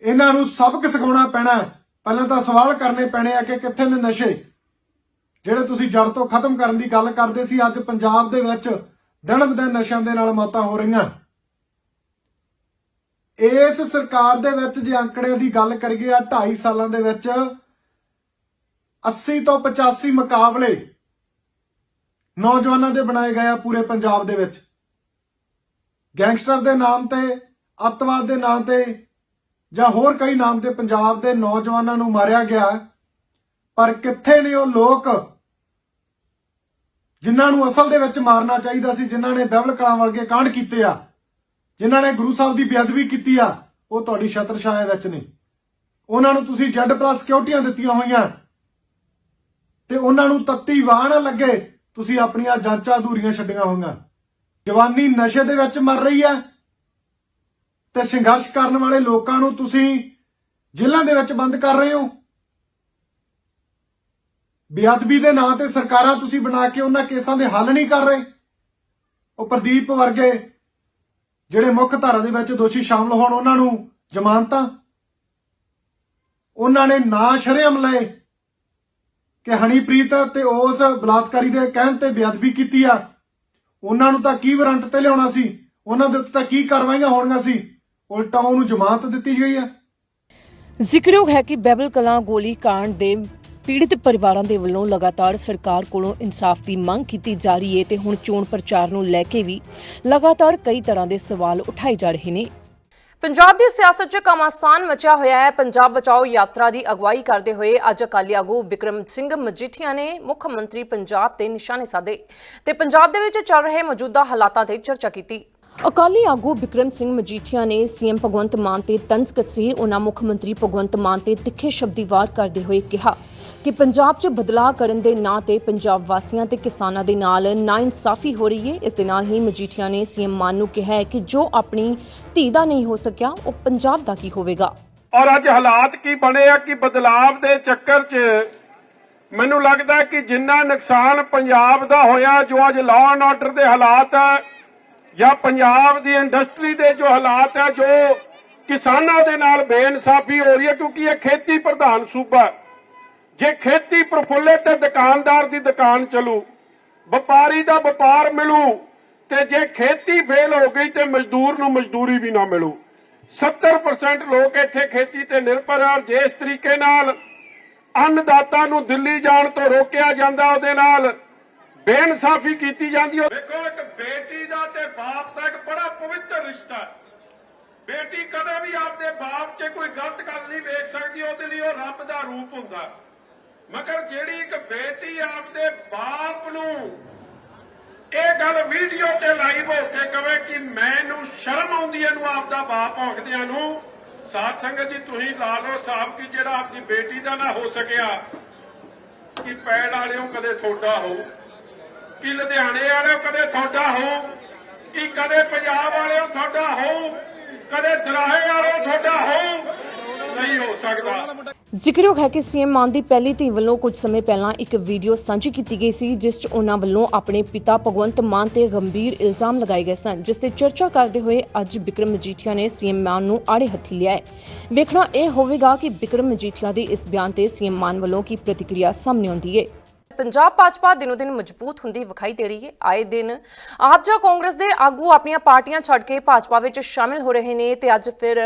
ਇਹਨਾਂ ਨੂੰ ਸਬਕ ਸਿਖਾਉਣਾ ਪੈਣਾ ਪਹਿਲਾਂ ਤਾਂ ਸਵਾਲ ਕਰਨੇ ਪੈਣੇ ਆ ਕਿ ਕਿੱਥੇ ਨੇ ਨਸ਼ੇ? ਜਿਹੜੇ ਤੁਸੀਂ ਜੜ ਤੋਂ ਖਤਮ ਕਰਨ ਦੀ ਗੱਲ ਕਰਦੇ ਸੀ, ਅੱਜ ਪੰਜਾਬ ਦੇ ਵਿੱਚ ਦਿਨ ਦਿਨ ਨਸ਼ਿਆਂ ਦੇ ਨਾਲ ਮੌਤਾਂ ਹੋ ਰਹੀਆਂ। ਇਸ ਸਰਕਾਰ ਦੇ ਵਿੱਚ ਜੇ ਅੰਕੜਿਆਂ ਦੀ ਗੱਲ ਕਰੀਏ ਆ 2.5 ਸਾਲਾਂ ਦੇ ਵਿੱਚ 80 ਤੋਂ 85 ਮੁਕਾਬਲੇ ਨੌਜਵਾਨਾਂ ਦੇ ਬਣਾਏ ਗਏ ਆ ਪੂਰੇ ਪੰਜਾਬ ਦੇ ਵਿੱਚ। ਗੈਂਗਸਟਰ ਦੇ ਨਾਮ ਤੇ, ਅੱਤਵਾਦ ਦੇ ਨਾਮ ਤੇ, ਜਾਂ ਹੋਰ ਕਈ ਨਾਮ ਤੇ ਪੰਜਾਬ ਦੇ ਨੌਜਵਾਨਾਂ ਨੂੰ ਮਾਰਿਆ ਗਿਆ। ਪਰ ਕਿੱਥੇ ਨੇ ਉਹ ਲੋਕ ਜਿਨ੍ਹਾਂ ਨੂੰ ਅਸਲ ਦੇ ਵਿੱਚ ਮਾਰਨਾ ਚਾਹੀਦਾ ਸੀ, ਜਿਨ੍ਹਾਂ ਨੇ ਬਹਿਬਲ ਕਲਾਂ ਵਰਗੇ ਕਾਂਡ ਕੀਤੇ ਆ, ਜਿਨ੍ਹਾਂ ਨੇ ਗੁਰੂ ਸਾਹਿਬ ਦੀ ਬੇਅਦਬੀ ਕੀਤੀ ਆ, ਉਹ ਤੁਹਾਡੀ ਛਤਰ ਛਾਇਆ ਵਿੱਚ ਨੇ। ਉਹਨਾਂ ਨੂੰ ਤੁਸੀਂ ਜੈਡ ਪਲੱਸ ਸਿਕਿਉਰਟੀਆਂ ਦਿੱਤੀਆਂ ਹੋਈਆਂ। ਤੇ ਉਹਨਾਂ ਨੂੰ ਤੱਤੀ ਵਾਹ ਨਾ ਲੱਗੇ। ਤੁਸੀਂ ਆਪਣੀਆਂ ਜਾਂਚਾਂ ਅਧੂਰੀਆਂ ਛੱਡੀਆਂ ਹੋਈਆਂ। ਜਵਾਨੀ ਨਸ਼ੇ ਦੇ ਵਿੱਚ ਮਰ ਰਹੀ ਹੈ ਤੇ ਸੰਘਰਸ਼ ਕਰਨ ਵਾਲੇ ਲੋਕਾਂ ਨੂੰ ਤੁਸੀਂ ਜੇਲ੍ਹਾਂ ਦੇ ਵਿੱਚ ਬੰਦ ਕਰ ਰਹੇ ਹੋ। ਬੇਅਦਬੀ ਦੇ ਨਾਂ ਤੇ ਸਰਕਾਰਾਂ ਤੁਸੀਂ ਬਣਾ ਕੇ ਉਹਨਾਂ ਕੇਸਾਂ ਦੇ ਹੱਲ ਨਹੀਂ ਕਰ ਰਹੇ। ਉਹ ਪ੍ਰਦੀਪ ਵਰਗੇ ਜਿਹੜੇ ਮੁੱਖ ਧਾਰਾ ਦੇ ਵਿੱਚ ਦੋਸ਼ੀ ਸ਼ਾਮਲ ਹੋਣ, ਉਹਨਾਂ ਨੂੰ ਜ਼ਮਾਨਤਾਂ। ਉਹਨਾਂ ਨੇ ਨਾ ਸ਼ਰੇਮ ਲਏ। ਕਿ ਹਨੀਪ੍ਰੀਤ ਤੇ ਉਸ ਬਲਾਤਕਾਰੀ ਦੇ ਕਹਿਣ ਤੇ ਬੇਅਦਬੀ ਕੀਤੀ ਆ। ਉਹਨਾਂ ਨੂੰ ਤਾਂ ਕੀ ਵਾਰੰਟ ਤੇ ਲਿਆਉਣਾ ਸੀ? ਉਹਨਾਂ ਦੇ ਉੱਤੇ ਤਾਂ ਕੀ ਕਾਰਵਾਈਆਂ ਹੋਣੀਆਂ ਸੀ? ਉਲਟਾ ਉਹਨੂੰ ਜ਼ਮਾਨਤ ਦਿੱਤੀ ਗਈ ਆ। ਜ਼ਿਕਰਯੋਗ ਹੈ ਕਿ ਬੈਬਲ ਕਲਾਂ ਗੋਲੀ ਕਾਂਡ ਦੇ ਪੀੜਿਤ ਪਰਿਵਾਰਾਂ ਦੇ ਵੱਲੋਂ ਲਗਾਤਾਰ ਸਰਕਾਰ ਕੋਲੋਂ ਇਨਸਾਫ ਦੀ ਮੰਗ ਕੀਤੀ ਜਾ ਰਹੀ ਹੈ ਤੇ ਹੁਣ ਚੋਣ ਪ੍ਰਚਾਰ ਨੂੰ ਲੈ ਕੇ ਵੀ ਲਗਾਤਾਰ ਕਈ ਤਰ੍ਹਾਂ ਦੇ ਸਵਾਲ ਉਠਾਏ ਜਾ ਰਹੇ ਨੇ। ਪੰਜਾਬ ਦੀ ਸਿਆਸਤ 'ਚ ਕਮਾਸਾਨ ਮਚਿਆ ਹੋਇਆ ਹੈ। ਪੰਜਾਬ ਬਚਾਓ ਯਾਤਰਾ ਦੀ ਅਗਵਾਈ ਕਰਦੇ ਹੋਏ ਅੱਜ ਅਕਾਲੀ ਆਗੂ ਬਿਕਰਮ ਸਿੰਘ ਮਜੀਠੀਆ ਨੇ ਮੁੱਖ ਮੰਤਰੀ ਪੰਜਾਬ ਤੇ ਨਿਸ਼ਾਨੇ ਸਾਧੇ ਤੇ ਪੰਜਾਬ ਦੇ ਵਿੱਚ ਚੱਲ ਰਹੇ ਮੌਜੂਦਾ ਹਾਲਾਤਾਂ ਤੇ ਚਰਚਾ ਕੀਤੀ। ਅਕਾਲੀ ਆਗੂ ਬਿਕਰਮ ਸਿੰਘ ਮਜੀਠੀਆ ਨੇ ਸੀਐਮ ਭਗਵੰਤ ਮਾਨ ਤੇ ਤੰਜ਼ ਕੱਸੀ, ਉਹਨਾਂ ਮੁੱਖ ਮੰਤਰੀ ਭਗਵੰਤ ਮਾਨ ਤੇ ਤਿੱਖੇ ਸ਼ਬਦੀ ਵਾਰ ਕਰਦੇ ਹੋਏ ਕਿਹਾ। ਕਿ ਪੰਜਾਬ 'ਚ ਬਦਲਾਅ ਕਰਨ ਦੇ ਨਾਂ ਤੇ ਪੰਜਾਬ ਵਾਸੀਆਂ ਤੇ ਕਿਸਾਨਾਂ ਦੇ ਨਾਲ ਨਾਇਨਸਾਫੀ ਹੋ ਰਹੀ ਹੈ। ਇਸ ਦੇ ਨਾਲ ਹੀ ਮਜੀਠੀਆ ਨੇ ਸੀਐਮ ਮਾਨ ਨੂੰ ਕਿਹਾ ਹੈ ਕਿ ਜੋ ਆਪਣੀ ਧੀ ਦਾ ਨਹੀਂ ਹੋ ਸਕਿਆ, ਉਹ ਪੰਜਾਬ ਦਾ ਕੀ ਹੋਵੇਗਾ? ਔਰ ਅੱਜ ਹਾਲਾਤ ਕੀ ਬਣੇ ਆ, ਕਿ ਬਦਲਾਵ ਦੇ ਚੱਕਰ 'ਚ ਮੈਨੂੰ ਲੱਗਦਾ ਕਿ ਜਿੰਨਾ ਨੁਕਸਾਨ ਪੰਜਾਬ ਦਾ ਹੋਇਆ, ਜੋ ਅੱਜ ਲਾਅ ਐਂਡ ਆਰਡਰ ਦੇ ਹਾਲਾਤ ਹੈ ਜਾਂ ਪੰਜਾਬ ਦੀ ਇੰਡਸਟਰੀ ਦੇ ਜੋ ਹਾਲਾਤ ਹੈ ਜੋ ਕਿਸਾਨਾਂ ਦੇ ਨਾਲ ਬੇਇਨਸਾਫੀ ਹੋ ਰਹੀ ਹੈ, ਕਿਉਂਕਿ ਇਹ ਖੇਤੀ ਪ੍ਰਧਾਨ ਸੂਬਾ ਹੈ। ਜੇ ਖੇਤੀ ਪ੍ਰਫੁੱਲੇ ਤੇ ਦੁਕਾਨਦਾਰ ਦੀ ਦੁਕਾਨ ਚੱਲੂ, ਵਪਾਰੀ ਦਾ ਵਪਾਰ ਮਿਲੂ, ਤੇ ਜੇ ਖੇਤੀ ਫੇਲ ਹੋ ਗਈ ਤੇ ਮਜ਼ਦੂਰ ਨੂੰ ਮਜ਼ਦੂਰੀ ਵੀ ਨਾ ਮਿਲੂ। 70% ਲੋਕ ਇੱਥੇ ਖੇਤੀ ਤੇ ਨਿਰਭਰ ਆ ਜੇ ਇਸ ਤਰੀਕੇ ਨਾਲ ਅੰਨਦਾਤਾ ਨੂੰ ਦਿੱਲੀ ਜਾਣ ਤੋਂ ਰੋਕਿਆ ਜਾਂਦਾ, ਉਹਦੇ ਨਾਲ ਬੇਇਨਸਾਫੀ ਕੀਤੀ ਜਾਂਦੀ ਹੈ। ਦੇਖੋ, ਇੱਕ ਬੇਟੀ ਦਾ ਤੇ ਬਾਪ ਦਾ ਇੱਕ ਬੜਾ ਪਵਿੱਤਰ ਰਿਸ਼ਤਾ ਹੈ। ਬੇਟੀ ਕਦੇ ਵੀ ਆਪਦੇ ਬਾਪ 'ਚ ਕੋਈ ਗਲਤ ਗੱਲ ਨਹੀਂ ਵੇਖ ਸਕਦੀ, ਉਹਦੇ ਲਈ ਉਹ ਰੱਬ ਦਾ ਰੂਪ ਹੁੰਦਾ ਹੈ। ਮਗਰ ਜਿਹੜੀ ਇੱਕ ਬੇਟੀ ਆਪਦੇ ਬਾਪ ਨੂੰ ਇਹ ਗੱਲ ਵੀਡੀਓ ਤੇ ਲਾਈਵ ਹੋ ਕੇ ਕਵੇ ਕਿ ਮੈਨੂੰ ਸ਼ਰਮ ਆਉਂਦੀ ਹੈ ਨੂੰ ਆਪਦਾ ਬਾਪ ਔਖਦਿਆਂ ਨੂੰ, ਸਾਧ ਸੰਗਤ ਜੀ, ਤੁਸੀਂ ਲਾ ਲਓ ਸਾਹਿਬ ਕਿ ਜਿਹੜਾ ਆਪਦੀ ਬੇਟੀ ਦਾ ਨਾ ਹੋ ਸਕਿਆ, ਕਿ ਪੈੜ ਵਾਲਿਓ ਕਦੇ ਤੁਹਾਡਾ ਹੋ, ਕਿ ਲੁਧਿਆਣੇ ਵਾਲਿਓ ਕਦੇ ਤੁਹਾਡਾ ਹੋ, ਕਿ ਕਦੇ ਪੰਜਾਬ ਵਾਲਿਓ ਤੁਹਾਡਾ ਹੋ, ਕਦੇ ਦਰਾਹੇ ਵਾਲਿਓ ਤੁਹਾਡਾ ਹੋ, ਨਹੀਂ ਹੋ ਸਕਦਾ। ਜ਼ਿਕਰਯੋਗ ਹੈ ਕਿ ਸੀਐਮ ਮਾਨ ਦੀ ਪਹਿਲੀ ਧੀ ਵੱਲੋਂ ਕੁਝ ਸਮੇਂ ਪਹਿਲਾਂ ਇੱਕ ਵੀਡੀਓ ਸਾਂਝੀ ਕੀਤੀ ਗਈ ਸੀ, ਜਿਸ 'ਚ ਉਹਨਾਂ ਵੱਲੋਂ ਆਪਣੇ ਪਿਤਾ ਭਗਵੰਤ ਮਾਨ ਤੇ ਗੰਭੀਰ ਇਲਜ਼ਾਮ ਲਗਾਏ ਗਏ ਸਨ, ਜਿਸ ਤੇ ਚਰਚਾ ਕਰਦੇ ਹੋਏ ਅੱਜ ਬਿਕਰਮ ਮਜੀਠੀਆ ਨੇ ਸੀਐਮ ਮਾਨ ਨੂੰ ਆੜੇ ਹੱਥੀ ਲਿਆ ਹੈ। ਵੇਖਣਾ ਇਹ ਹੋਵੇਗਾ ਕਿ ਬਿਕਰਮ ਮਜੀਠੀਆ ਦੇ ਇਸ ਬਿਆਨ ਤੇ ਸੀਐਮ ਮਾਨ ਵੱਲੋਂ ਕੀ ਪ੍ਰਤੀਕਿਰਿਆ ਸਾਹਮਣੇ ਆਉਂਦੀ ਹੈ। ਪੰਜਾਬ ਭਾਜਪਾ ਦਿਨੋ ਦਿਨ ਮਜ਼ਬੂਤ ਹੁੰਦੀ ਵਿਖਾਈ ਦੇ ਰਹੀ ਹੈ। ਆਏ ਦਿਨ ਆਪ ਜਾਂ ਕਾਂਗਰਸ ਦੇ ਆਗੂ ਆਪਣੀਆਂ ਪਾਰਟੀਆਂ ਛੱਡ ਕੇ ਭਾਜਪਾ ਵਿੱਚ ਸ਼ਾਮਿਲ ਹੋ ਰਹੇ ਨੇ ਤੇ ਅੱਜ ਫਿਰ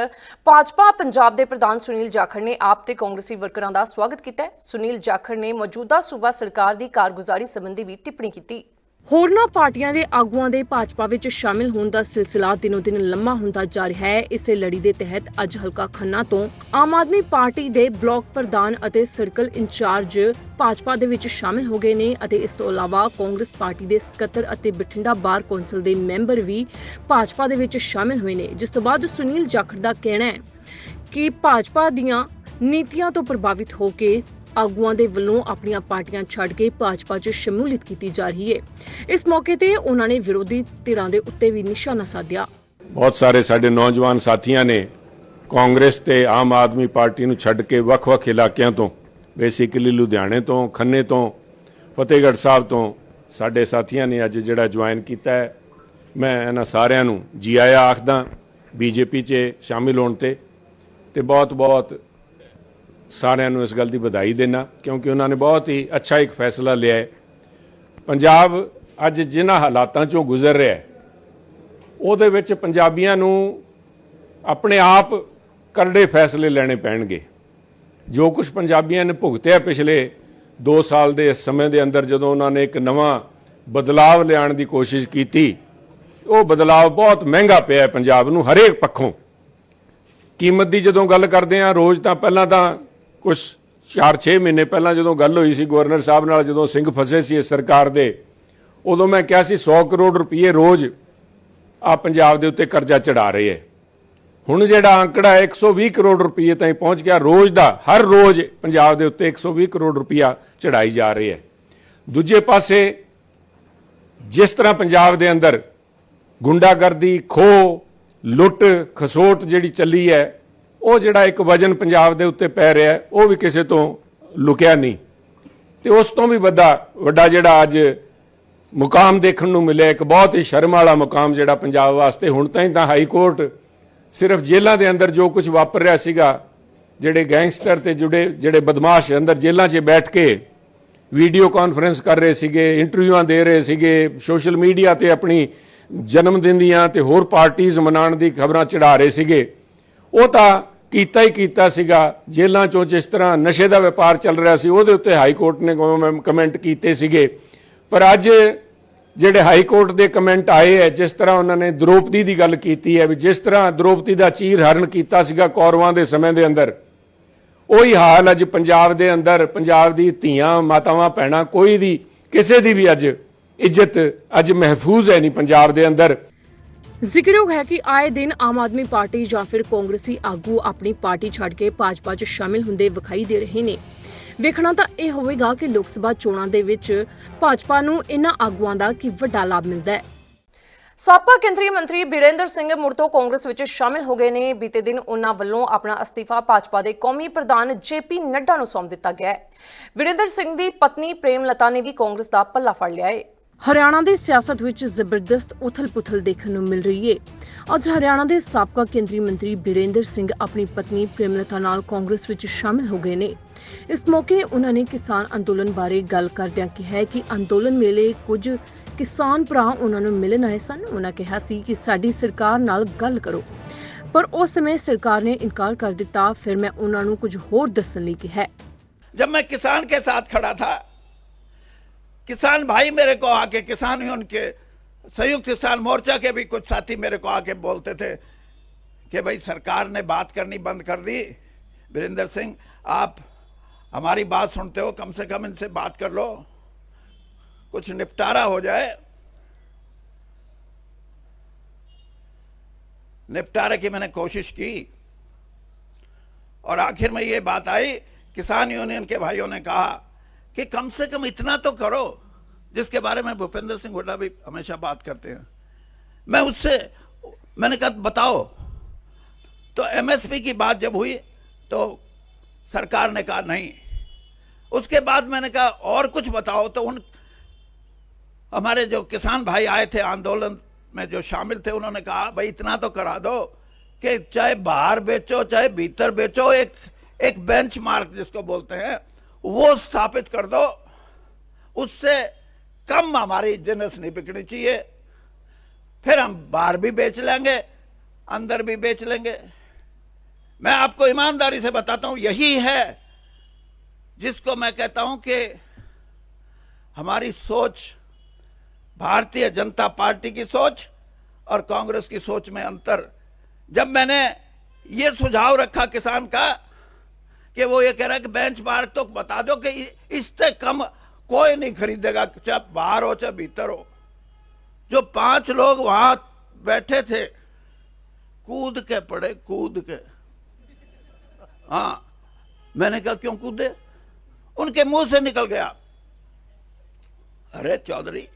ਭਾਜਪਾ ਪੰਜਾਬ ਦੇ ਪ੍ਰਧਾਨ ਸੁਨੀਲ ਜਾਖੜ ਨੇ ਆਪ ਤੇ ਕਾਂਗਰਸੀ ਵਰਕਰਾਂ ਦਾ ਸਵਾਗਤ ਕੀਤਾ ਸੁਨੀਲ ਜਾਖੜ ਨੇ ਮੌਜੂਦਾ ਸੂਬਾ ਸਰਕਾਰ ਦੀ ਕਾਰਗੁਜ਼ਾਰੀ ਸੰਬੰਧੀ ਵੀ ਟਿੱਪਣੀ ਕੀਤੀ। ਹੋਰਨਾਂ ਪਾਰਟੀਆਂ ਦੇ ਆਗੂਆਂ ਦੇ ਭਾਜਪਾ ਵਿੱਚ ਸ਼ਾਮਿਲ ਹੋਣ ਦਾ ਸਿਲਸਿਲਾ ਦਿਨੋ ਦਿਨ ਲੰਮਾ ਹੁੰਦਾ ਜਾ ਰਿਹਾ ਹੈ। ਇਸੇ ਲੜੀ ਦੇ ਤਹਿਤ ਅੱਜ ਹਲਕਾ ਖੰਨਾ ਤੋਂ ਆਮ ਆਦਮੀ ਪਾਰਟੀ ਦੇ ਬਲਾਕ ਪ੍ਰਧਾਨ ਅਤੇ ਸਰਕਲ ਇੰਚਾਰਜ ਭਾਜਪਾ ਦੇ ਵਿੱਚ ਸ਼ਾਮਿਲ ਹੋ ਗਏ ਨੇ ਅਤੇ ਇਸ ਤੋਂ ਇਲਾਵਾ ਕਾਂਗਰਸ ਪਾਰਟੀ ਦੇ ਸਕੱਤਰ ਅਤੇ ਬਠਿੰਡਾ ਬਾਰ ਕੌਂਸਲ ਦੇ ਮੈਂਬਰ ਵੀ ਭਾਜਪਾ ਦੇ ਵਿੱਚ ਸ਼ਾਮਿਲ ਹੋਏ ਨੇ। ਜਿਸ ਤੋਂ ਬਾਅਦ ਸੁਨੀਲ ਜਾਖੜ ਦਾ ਕਹਿਣਾ ਹੈ ਕਿ ਭਾਜਪਾ ਦੀਆਂ ਨੀਤੀਆਂ ਤੋਂ ਪ੍ਰਭਾਵਿਤ ਹੋ ਕੇ ਆਗੂਆਂ ਦੇ ਵੱਲੋਂ ਆਪਣੀਆਂ ਪਾਰਟੀਆਂ ਛੱਡ ਕੇ ਭਾਜਪਾ 'ਚ ਸ਼ਮੂਲੀਅਤ ਕੀਤੀ ਜਾ ਰਹੀ ਹੈ। ਇਸ ਮੌਕੇ ਤੇ ਉਹਨਾਂ ਨੇ ਵਿਰੋਧੀ ਧਿਰਾਂ ਦੇ ਉੱਤੇ ਵੀ ਨਿਸ਼ਾਨਾ ਸਾਧਿਆ। ਬਹੁਤ ਸਾਰੇ ਸਾਡੇ ਨੌਜਵਾਨ ਸਾਥੀਆਂ ਨੇ ਕਾਂਗਰਸ ਤੇ ਆਮ ਆਦਮੀ ਪਾਰਟੀ ਨੂੰ ਛੱਡ ਕੇ ਵੱਖ-ਵੱਖ ਇਲਾਕਿਆਂ ਤੋਂ, ਬੇਸਿਕਲੀ ਲੁਧਿਆਣੇ ਤੋਂ, ਖੰਨੇ ਤੋਂ, ਫਤਿਹਗੜ੍ਹ ਸਾਹਿਬ ਤੋਂ ਸਾਡੇ ਸਾਥੀਆਂ ਨੇ ਅੱਜ ਜਿਹੜਾ ਜੁਆਇਨ ਕੀਤਾ ਹੈ। ਮੈਂ ਇਹਨਾਂ ਸਾਰਿਆਂ ਨੂੰ ਜੀ ਆਇਆਂ ਆਖਦਾ, ਬੀਜੇਪੀ 'ਚ ਸ਼ਾਮਿਲ ਹੋਣ ਤੇ ਤੇ ਬਹੁਤ-ਬਹੁਤ ਸਾਰਿਆਂ ਨੂੰ ਇਸ ਗੱਲ ਦੀ ਵਧਾਈ ਦੇਣਾ ਕਿਉਂਕਿ ਉਹਨਾਂ ਨੇ ਬਹੁਤ ਹੀ ਅੱਛਾ ਇੱਕ ਫੈਸਲਾ ਲਿਆ ਹੈ। ਪੰਜਾਬ ਅੱਜ ਜਿਨ੍ਹਾਂ ਹਾਲਾਤਾਂ 'ਚੋਂ ਗੁਜ਼ਰ ਰਿਹਾ ਹੈ, ਉਹਦੇ ਵਿੱਚ ਪੰਜਾਬੀਆਂ ਨੂੰ ਆਪਣੇ ਆਪ ਕਰੜੇ ਫੈਸਲੇ ਲੈਣੇ ਪੈਣਗੇ। ਜੋ ਕੁਝ ਪੰਜਾਬੀਆਂ ਨੇ ਭੁਗਤਿਆ ਪਿਛਲੇ 2 ਸਾਲ ਦੇ ਇਸ ਸਮੇਂ ਦੇ ਅੰਦਰ, ਜਦੋਂ ਉਹਨਾਂ ਨੇ ਇੱਕ ਨਵਾਂ ਬਦਲਾਵ ਲਿਆਉਣ ਦੀ ਕੋਸ਼ਿਸ਼ ਕੀਤੀ, ਉਹ ਬਦਲਾਵ ਬਹੁਤ ਮਹਿੰਗਾ ਪਿਆ ਪੰਜਾਬ ਨੂੰ ਹਰੇਕ ਪੱਖੋਂ। ਕੀਮਤ ਦੀ ਜਦੋਂ ਗੱਲ ਕਰਦੇ ਆ ਰੋਜ਼ ਤਾਂ ਪਹਿਲਾਂ ਤਾਂ ਕੁਝ 4-6 ਮਹੀਨੇ ਪਹਿਲਾਂ ਜਦੋਂ ਗੱਲ ਹੋਈ ਸੀ ਗਵਰਨਰ ਸਾਹਿਬ ਨਾਲ, ਜਦੋਂ ਸਿੰਘ ਫਸੇ ਸੀ ਇਸ ਸਰਕਾਰ ਦੇ, ਉਦੋਂ ਮੈਂ ਕਿਹਾ ਸੀ 100 ਕਰੋੜ ਰੁਪਏ ਰੋਜ਼ ਆ ਪੰਜਾਬ ਦੇ ਉੱਤੇ ਕਰਜ਼ਾ ਚੜਾ ਰਹੇ ਹੈ ਹੁਣ ਜਿਹੜਾ ਅੰਕੜਾ ਹੈ 120 ਕਰੋੜ ਰੁਪਏ ਤਾਈਂ ਪਹੁੰਚ ਗਿਆ, ਰੋਜ਼ ਦਾ, ਹਰ ਰੋਜ਼ ਪੰਜਾਬ ਦੇ ਉੱਤੇ 120 ਕਰੋੜ ਰੁਪਇਆ ਚੜਾਈ ਜਾ ਰਹੀ ਹੈ ਦੂਜੇ ਪਾਸੇ, ਜਿਸ ਤਰ੍ਹਾਂ ਪੰਜਾਬ ਦੇ ਅੰਦਰ ਗੁੰਡਾਗਰਦੀ, ਖੋਹ, ਲੁੱਟ, ਖਸੋਟ ਜਿਹੜੀ ਚੱਲੀ ਹੈ ਉਹ ਜਿਹੜਾ ਇੱਕ ਵਜਨ ਪੰਜਾਬ ਦੇ ਉੱਤੇ ਪੈ ਰਿਹਾ ਉਹ ਵੀ ਕਿਸੇ ਤੋਂ ਲੁਕਿਆ ਨਹੀਂ। ਤੇ ਉਸ ਤੋਂ ਵੀ ਵੱਡਾ ਵੱਡਾ ਜਿਹੜਾ ਅੱਜ ਮੁਕਾਮ ਦੇਖਣ ਨੂੰ ਮਿਲਿਆ, ਇੱਕ ਬਹੁਤ ਹੀ ਸ਼ਰਮ ਵਾਲਾ ਮੁਕਾਮ ਜਿਹੜਾ ਪੰਜਾਬ ਵਾਸਤੇ, ਹੁਣ ਤਾਂ ਹੀ ਤਾਂ ਹਾਈ ਕੋਰਟ ਸਿਰਫ ਜੇਲ੍ਹਾਂ ਦੇ ਅੰਦਰ ਜੋ ਕੁਝ ਵਾਪਰ ਰਿਹਾ ਸੀਗਾ, ਜਿਹੜੇ ਗੈਂਗਸਟਰ ਤੇ ਜੁੜੇ, ਜਿਹੜੇ ਬਦਮਾਸ਼ ਅੰਦਰ ਜੇਲ੍ਹਾਂ 'ਚ ਬੈਠ ਕੇ ਵੀਡੀਓ ਕਾਨਫਰੰਸ ਕਰ ਰਹੇ ਸੀਗੇ, ਇੰਟਰਵਿਊਆਂ ਦੇ ਰਹੇ ਸੀਗੇ, ਸੋਸ਼ਲ ਮੀਡੀਆ ਤੇ ਆਪਣੀ ਜਨਮ ਦਿਨ ਦੀਆਂ ਤੇ ਹੋਰ ਪਾਰਟੀਆਂ ਮਨਾਉਣ ਦੀ ਖਬਰਾਂ ਚੜਾ ਰਹੇ ਸੀਗੇ। ਉਹ ਤਾਂ ਕੀਤਾ ਹੀ ਕੀਤਾ ਸੀਗਾ। ਜੇਲ੍ਹਾਂ ਚੋਂ ਜਿਸ ਤਰ੍ਹਾਂ ਨਸ਼ੇ ਦਾ ਵਪਾਰ ਚੱਲ ਰਿਹਾ ਸੀ, ਉਹਦੇ ਉੱਤੇ ਹਾਈ ਕੋਰਟ ਨੇ ਕਮੈਂਟ ਕੀਤੇ ਸੀਗੇ। ਪਰ ਅੱਜ ਜਿਹੜੇ ਹਾਈ ਕੋਰਟ ਦੇ ਕਮੈਂਟ ਆਏ ਹੈ, ਜਿਸ ਤਰ੍ਹਾਂ ਉਹਨਾਂ ਨੇ ਦ੍ਰੋਪਦੀ ਦੀ ਗੱਲ ਕੀਤੀ ਹੈ ਵੀ ਜਿਸ ਤਰ੍ਹਾਂ ਦ੍ਰੋਪਦੀ ਦਾ ਚੀਰ ਹਰਨ ਕੀਤਾ ਸੀਗਾ ਕੌਰਵਾਂ ਦੇ ਸਮੇਂ ਦੇ ਅੰਦਰ, ਉਹੀ ਹਾਲ ਅੱਜ ਪੰਜਾਬ ਦੇ ਅੰਦਰ, ਪੰਜਾਬ ਦੀ ਧੀਆਂ, ਮਾਤਾਵਾਂ, ਭੈਣਾਂ ਕੋਈ ਵੀ, ਕਿਸੇ ਦੀ ਵੀ ਅੱਜ ਇੱਜ਼ਤ ਅੱਜ ਮਹਿਫੂਜ਼ ਹੈ ਨਹੀਂ ਪੰਜਾਬ ਦੇ ਅੰਦਰ। ਜ਼ਿਕਰਯੋਗ ਹੈ ਕਿ ਆਏ ਦਿਨ ਆਮ ਆਦਮੀ ਪਾਰਟੀ ਜਾਂ ਫਿਰ ਕਾਂਗਰਸੀ ਆਗੂ ਆਪਣੀ ਪਾਰਟੀ ਛੱਡ ਕੇ ਭਾਜਪਾ 'ਚ ਸ਼ਾਮਿਲ ਹੁੰਦੇ ਵਿਖਾਈ ਦੇ ਰਹੇ ਨੇ। ਵੇਖਣਾ ਤਾਂ ਇਹ ਹੋਵੇਗਾ ਕਿ ਲੋਕ ਸਭਾ ਚੋਣਾਂ ਦੇ ਵਿੱਚ ਭਾਜਪਾ ਨੂੰ ਇਨ੍ਹਾਂ ਆਗੂਆਂ ਦਾ ਕੀ ਵੱਡਾ ਲਾਭ ਮਿਲਦਾ ਹੈ। ਸਾਬਕਾ ਕੇਂਦਰੀ ਮੰਤਰੀ ਬੀਰੇਂਦਰ ਸਿੰਘ ਮੁੜ ਤੋਂ ਕਾਂਗਰਸ ਵਿੱਚ ਸ਼ਾਮਿਲ ਹੋ ਗਏ ਨੇ। ਬੀਤੇ ਦਿਨ ਉਹਨਾਂ ਵੱਲੋਂ ਆਪਣਾ ਅਸਤੀਫਾ ਭਾਜਪਾ ਦੇ ਕੌਮੀ ਪ੍ਰਧਾਨ ਜੇਪੀ ਨੱਡਾ ਨੂੰ ਸੌਂਪ ਦਿੱਤਾ ਗਿਆ ਹੈ। ਬੀਰੇਂਦਰ ਸਿੰਘ ਦੀ ਪਤਨੀ ਪ੍ਰੇਮ ਲਤਾ ਨੇ ਵੀ ਕਾਂਗਰਸ ਦਾ ਪੱਲਾ ਫੜ ਲਿਆ ਹੈ। ਹਰਿਆਣਾ ਦੀ ਸਿਆਸਤ ਵਿੱਚ ਜ਼ਬਰਦਸਤ ਉਥਲ-ਪੁਥਲ ਦੇਖਣ ਨੂੰ ਮਿਲ ਰਹੀ ਹੈ। ਅੱਜ ਹਰਿਆਣਾ ਦੇ ਸਾਬਕਾ ਕੇਂਦਰੀ ਮੰਤਰੀ ਬਿਰੇਂਦਰ ਸਿੰਘ ਆਪਣੀ ਪਤਨੀ ਪ੍ਰੇਮਲਤਾ ਨਾਲ ਕਾਂਗਰਸ ਵਿੱਚ ਸ਼ਾਮਲ ਹੋ ਗਏ ਨੇ। ਇਸ ਮੌਕੇ ਉਹਨਾਂ ਨੇ ਕਿਸਾਨ ਅੰਦੋਲਨ ਬਾਰੇ ਗੱਲ ਕਰਦਿਆਂ ਕਿਹਾ ਕਿ ਅੰਦੋਲਨ ਵੇਲੇ ਕੁਝ ਕਿਸਾਨ ਭਰਾ ਉਹਨਾਂ ਨੂੰ ਮਿਲਣ ਆਏ ਸਨ। ਉਹਨਾਂ ਕਿਹਾ ਸੀ ਕਿ ਸਾਡੀ ਸਰਕਾਰ ਨਾਲ ਗੱਲ ਕਰੋ। ਪਰ ਉਸ ਸਮੇਂ ਸਰਕਾਰ ਨੇ ਇਨਕਾਰ ਕਰ ਦਿੱਤਾ। ਫਿਰ ਮੈਂ ਉਹਨਾਂ ਨੂੰ ਕੁਝ ਹੋਰ ਦੱਸਣ ਲਈ ਕਿਹਾ। ਜਦ ਮੈਂ ਕਿਸਾਨ ਕੇ ਸਾਥ ਖੜਾ ਥਾ किसान भाई मेरे को आके, किसान यूनियन के संयुक्त किसान मोर्चा के भी कुछ साथी मेरे को आके बोलते थे कि भाई सरकार ने बात करनी बंद कर दी। वीरेंद्र सिंह, आप हमारी बात सुनते हो, कम से कम इनसे बात कर लो। कुछ निपटारा हो जाए। निपटारे की मैंने कोशिश की और आखिर में ये बात आई, किसान यूनियन के भाइयों ने कहा कि कम से कम इतना तो करो, जिसके बारे में भूपेंद्र सिंह हुड्डा भी हमेशा बात करते हैं। मैं उससे, मैंने कहा, बताओ। तो एमएसपी की बात जब हुई तो सरकार ने कहा, नहीं। उसके बाद मैंने कहा, और कुछ बताओ। तो उन, हमारे जो किसान भाई आए थे आंदोलन में जो शामिल थे, उन्होंने कहा, भाई, इतना तो करा दो कि चाहे बाहर बेचो, चाहे भीतर बेचो, एक एक बेंचमार्क जिसको बोलते हैं वो स्थापित कर दो। उससे कम हमारी जिनस नहीं बिकनी चाहिए। फिर हम बाहर भी बेच लेंगे, अंदर भी बेच लेंगे। मैं आपको ईमानदारी से बताता हूँ, यही है जिसको मैं कहता हूँ कि हमारी सोच, भारतीय जनता पार्टी की सोच और कांग्रेस की सोच में अंतर। जब मैंने ये सुझाव रखा किसान का कि वो ये कह रहा है कि बेंच मार्क तो बता दो कि इससे कम कोई नहीं खरीदेगा। चाहे बाहर हो, चाहे भीतर हो। जो पाँच लोग वहाँ बैठे थे, कूद के पड़े, कूद के। हाँ मैंने कहा, क्यों कूदे? उनके मुँह से निकल गया। अरे चौधरी,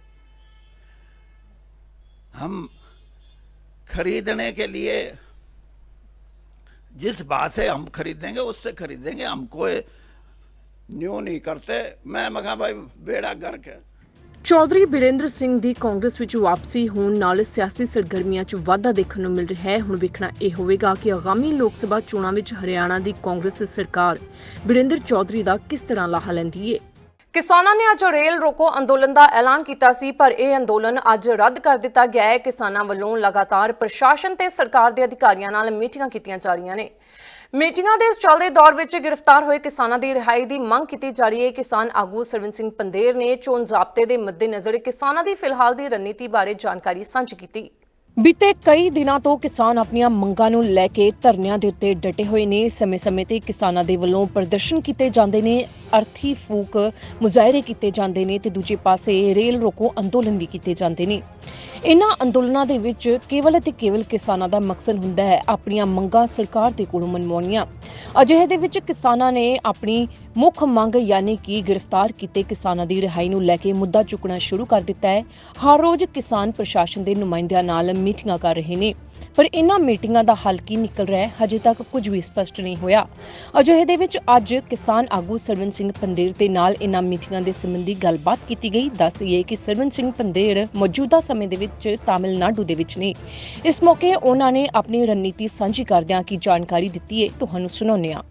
हम खरीदने के लिए जिस भाव से हम खरीदेंगे उससे खरीदेंगे हम कोई न्यू नहीं करते मैं मगा भाई बेड़ा गर्क है ਚੌਧਰੀ ਬੀਰੇਂਦਰ ਸਿੰਘ ਦੀ ਕਾਂਗਰਸ ਵਿੱਚ ਵਾਪਸੀ ਹੋਣ ਨਾਲ ਸਿਆਸੀ ਸਰਗਰਮੀਆਂ 'ਚ ਵਾਧਾ ਦੇਖਣ ਨੂੰ ਮਿਲ ਰਿਹਾ ਹੈ ਹੁਣ ਵੇਖਣਾ ਇਹ ਹੋਵੇਗਾ ਕਿ ਆਗਾਮੀ ਲੋਕ ਸਭਾ ਚੋਣਾਂ ਵਿੱਚ ਹਰਿਆਣਾ ਦੀ ਕਾਂਗਰਸ ਸਰਕਾਰ ਬੀਰੇਂਦਰ ਚੌਧਰੀ ਦਾ ਕਿਸ ਤਰ੍ਹਾਂ ਲਾਹਾ ਲੈਂਦੀ ਹੈ ਕਿਸਾਨਾਂ ਨੇ ਅੱਜ ਰੇਲ ਰੋਕੋ ਅੰਦੋਲਨ ਦਾ ਐਲਾਨ ਕੀਤਾ ਸੀ, ਪਰ ਇਹ ਅੰਦੋਲਨ ਅੱਜ ਰੱਦ ਕਰ ਦਿੱਤਾ ਗਿਆ ਹੈ। ਕਿਸਾਨਾਂ ਵੱਲੋਂ ਲਗਾਤਾਰ ਪ੍ਰਸ਼ਾਸਨ ਤੇ ਸਰਕਾਰ ਦੇ ਅਧਿਕਾਰੀਆਂ ਨਾਲ ਮੀਟਿੰਗਾਂ ਕੀਤੀਆਂ ਜਾ ਰਹੀਆਂ ਨੇ। ਮੀਟਿੰਗਾਂ ਦੇ ਇਸ ਚੱਲਦੇ ਦੌਰ ਵਿੱਚ ਗ੍ਰਿਫਤਾਰ ਹੋਏ ਕਿਸਾਨਾਂ ਦੀ ਰਿਹਾਈ ਦੀ ਮੰਗ ਕੀਤੀ ਜਾ ਰਹੀ ਹੈ। ਕਿਸਾਨ ਆਗੂ ਸਰਵਿੰਦ ਸਿੰਘ ਪੰਦੇਰ ਨੇ ਚੋਣ ਜ਼ਾਬਤੇ ਦੇ ਮੱਦੇਨਜ਼ਰ ਕਿਸਾਨਾਂ ਦੀ ਫਿਲਹਾਲ ਦੀ ਰਣਨੀਤੀ ਬਾਰੇ ਜਾਣਕਾਰੀ ਸਾਂਝੀ ਕੀਤੀ। ਬੀਤੇ ਕਈ ਦਿਨਾਂ ਤੋਂ ਕਿਸਾਨ ਆਪਣੀਆਂ ਮੰਗਾਂ ਨੂੰ ਲੈ ਕੇ ਧਰਨਿਆਂ ਦੇ ਉੱਤੇ ਡਟੇ ਹੋਏ ਨੇ। ਸਮੇਂ-ਸਮੇਂ ਤੇ ਕਿਸਾਨਾਂ ਦੇ ਵੱਲੋਂ ਪ੍ਰਦਰਸ਼ਨ ਕੀਤੇ ਜਾਂਦੇ ਨੇ, ਅਰਥੀ ਫੂਕ ਮੁਜ਼ਾਹਰੇ ਕੀਤੇ ਜਾਂਦੇ ਨੇ ਤੇ ਦੂਜੇ ਪਾਸੇ ਰੇਲ ਰੋਕੋ ਅੰਦੋਲਨ ਵੀ ਕੀਤੇ ਜਾਂਦੇ ਨੇ। ਇਹਨਾਂ ਅੰਦੋਲਨਾਂ ਦੇ ਵਿੱਚ ਕੇਵਲ ਅਤੇ ਕੇਵਲ ਕਿਸਾਨਾਂ ਦਾ ਮਕਸਦ ਹੁੰਦਾ ਹੈ ਆਪਣੀਆਂ ਮੰਗਾਂ ਸਰਕਾਰ ਦੇ ਕੋਲੋਂ ਮਨਵਾਉਣੀਆਂ। ਅਜਿਹੇ ਦੇ ਵਿੱਚ ਕਿਸਾਨਾਂ ਨੇ ਆਪਣੀ ਮੁੱਖ ਮੰਗ ਯਾਨੀ ਕਿ ਗ੍ਰਿਫਤਾਰ ਕੀਤੇ ਕਿਸਾਨਾਂ ਦੀ ਰਿਹਾਈ ਨੂੰ ਲੈ ਕੇ ਮੁੱਦਾ ਚੁੱਕਣਾ ਸ਼ੁਰੂ ਕਰ ਦਿੱਤਾ ਹੈ। ਹਰ ਰੋਜ਼ ਕਿਸਾਨ ਪ੍ਰਸ਼ਾਸਨ ਦੇ ਨੁਮਾਇੰਦਿਆਂ ਨਾਲ ਮੀਟਿੰਗਾਂ ਕਰ ਰਹੇ ਨੇ। ਪਰ ਇਹਨਾਂ ਮੀਟਿੰਗਾਂ ਦਾ ਹੱਲ ਕੀ ਨਿਕਲ ਰਿਹਾ ਹੈ, ਹਜੇ ਤੱਕ ਕੁਝ ਵੀ ਸਪਸ਼ਟ ਨਹੀਂ ਹੋਇਆ। ਅਜਿਹੇ ਦੇ ਵਿੱਚ ਅੱਜ ਕਿਸਾਨ ਆਗੂ ਸਰਵਨ ਸਿੰਘ ਪੰਦੇਰ ਦੇ ਨਾਲ ਇਹਨਾਂ ਮੀਟਿੰਗਾਂ ਦੇ ਸੰਬੰਧੀ ਗੱਲਬਾਤ ਕੀਤੀ ਗਈ। ਦੱਸ ਦਈਏ ਕਿ ਸਰਵਨ ਸਿੰਘ ਪੰਦੇਰ ਮੌਜੂਦਾ ਸਮੇਂ ਦੇ ਵਿੱਚ ਤਾਮਿਲਨਾਡੂ ਦੇ ਵਿੱਚ ਨੇ। ਇਸ ਮੌਕੇ ਉਹਨਾਂ ਨੇ ਆਪਣੀ ਰਣਨੀਤੀ ਸਾਂਝੀ ਕਰਦਿਆਂ ਕੀ ਜਾਣਕਾਰੀ ਦਿੱਤੀ ਹੈ, ਤੁਹਾਨੂੰ ਸੁਣਾਉਂਦੇ ਹਾਂ।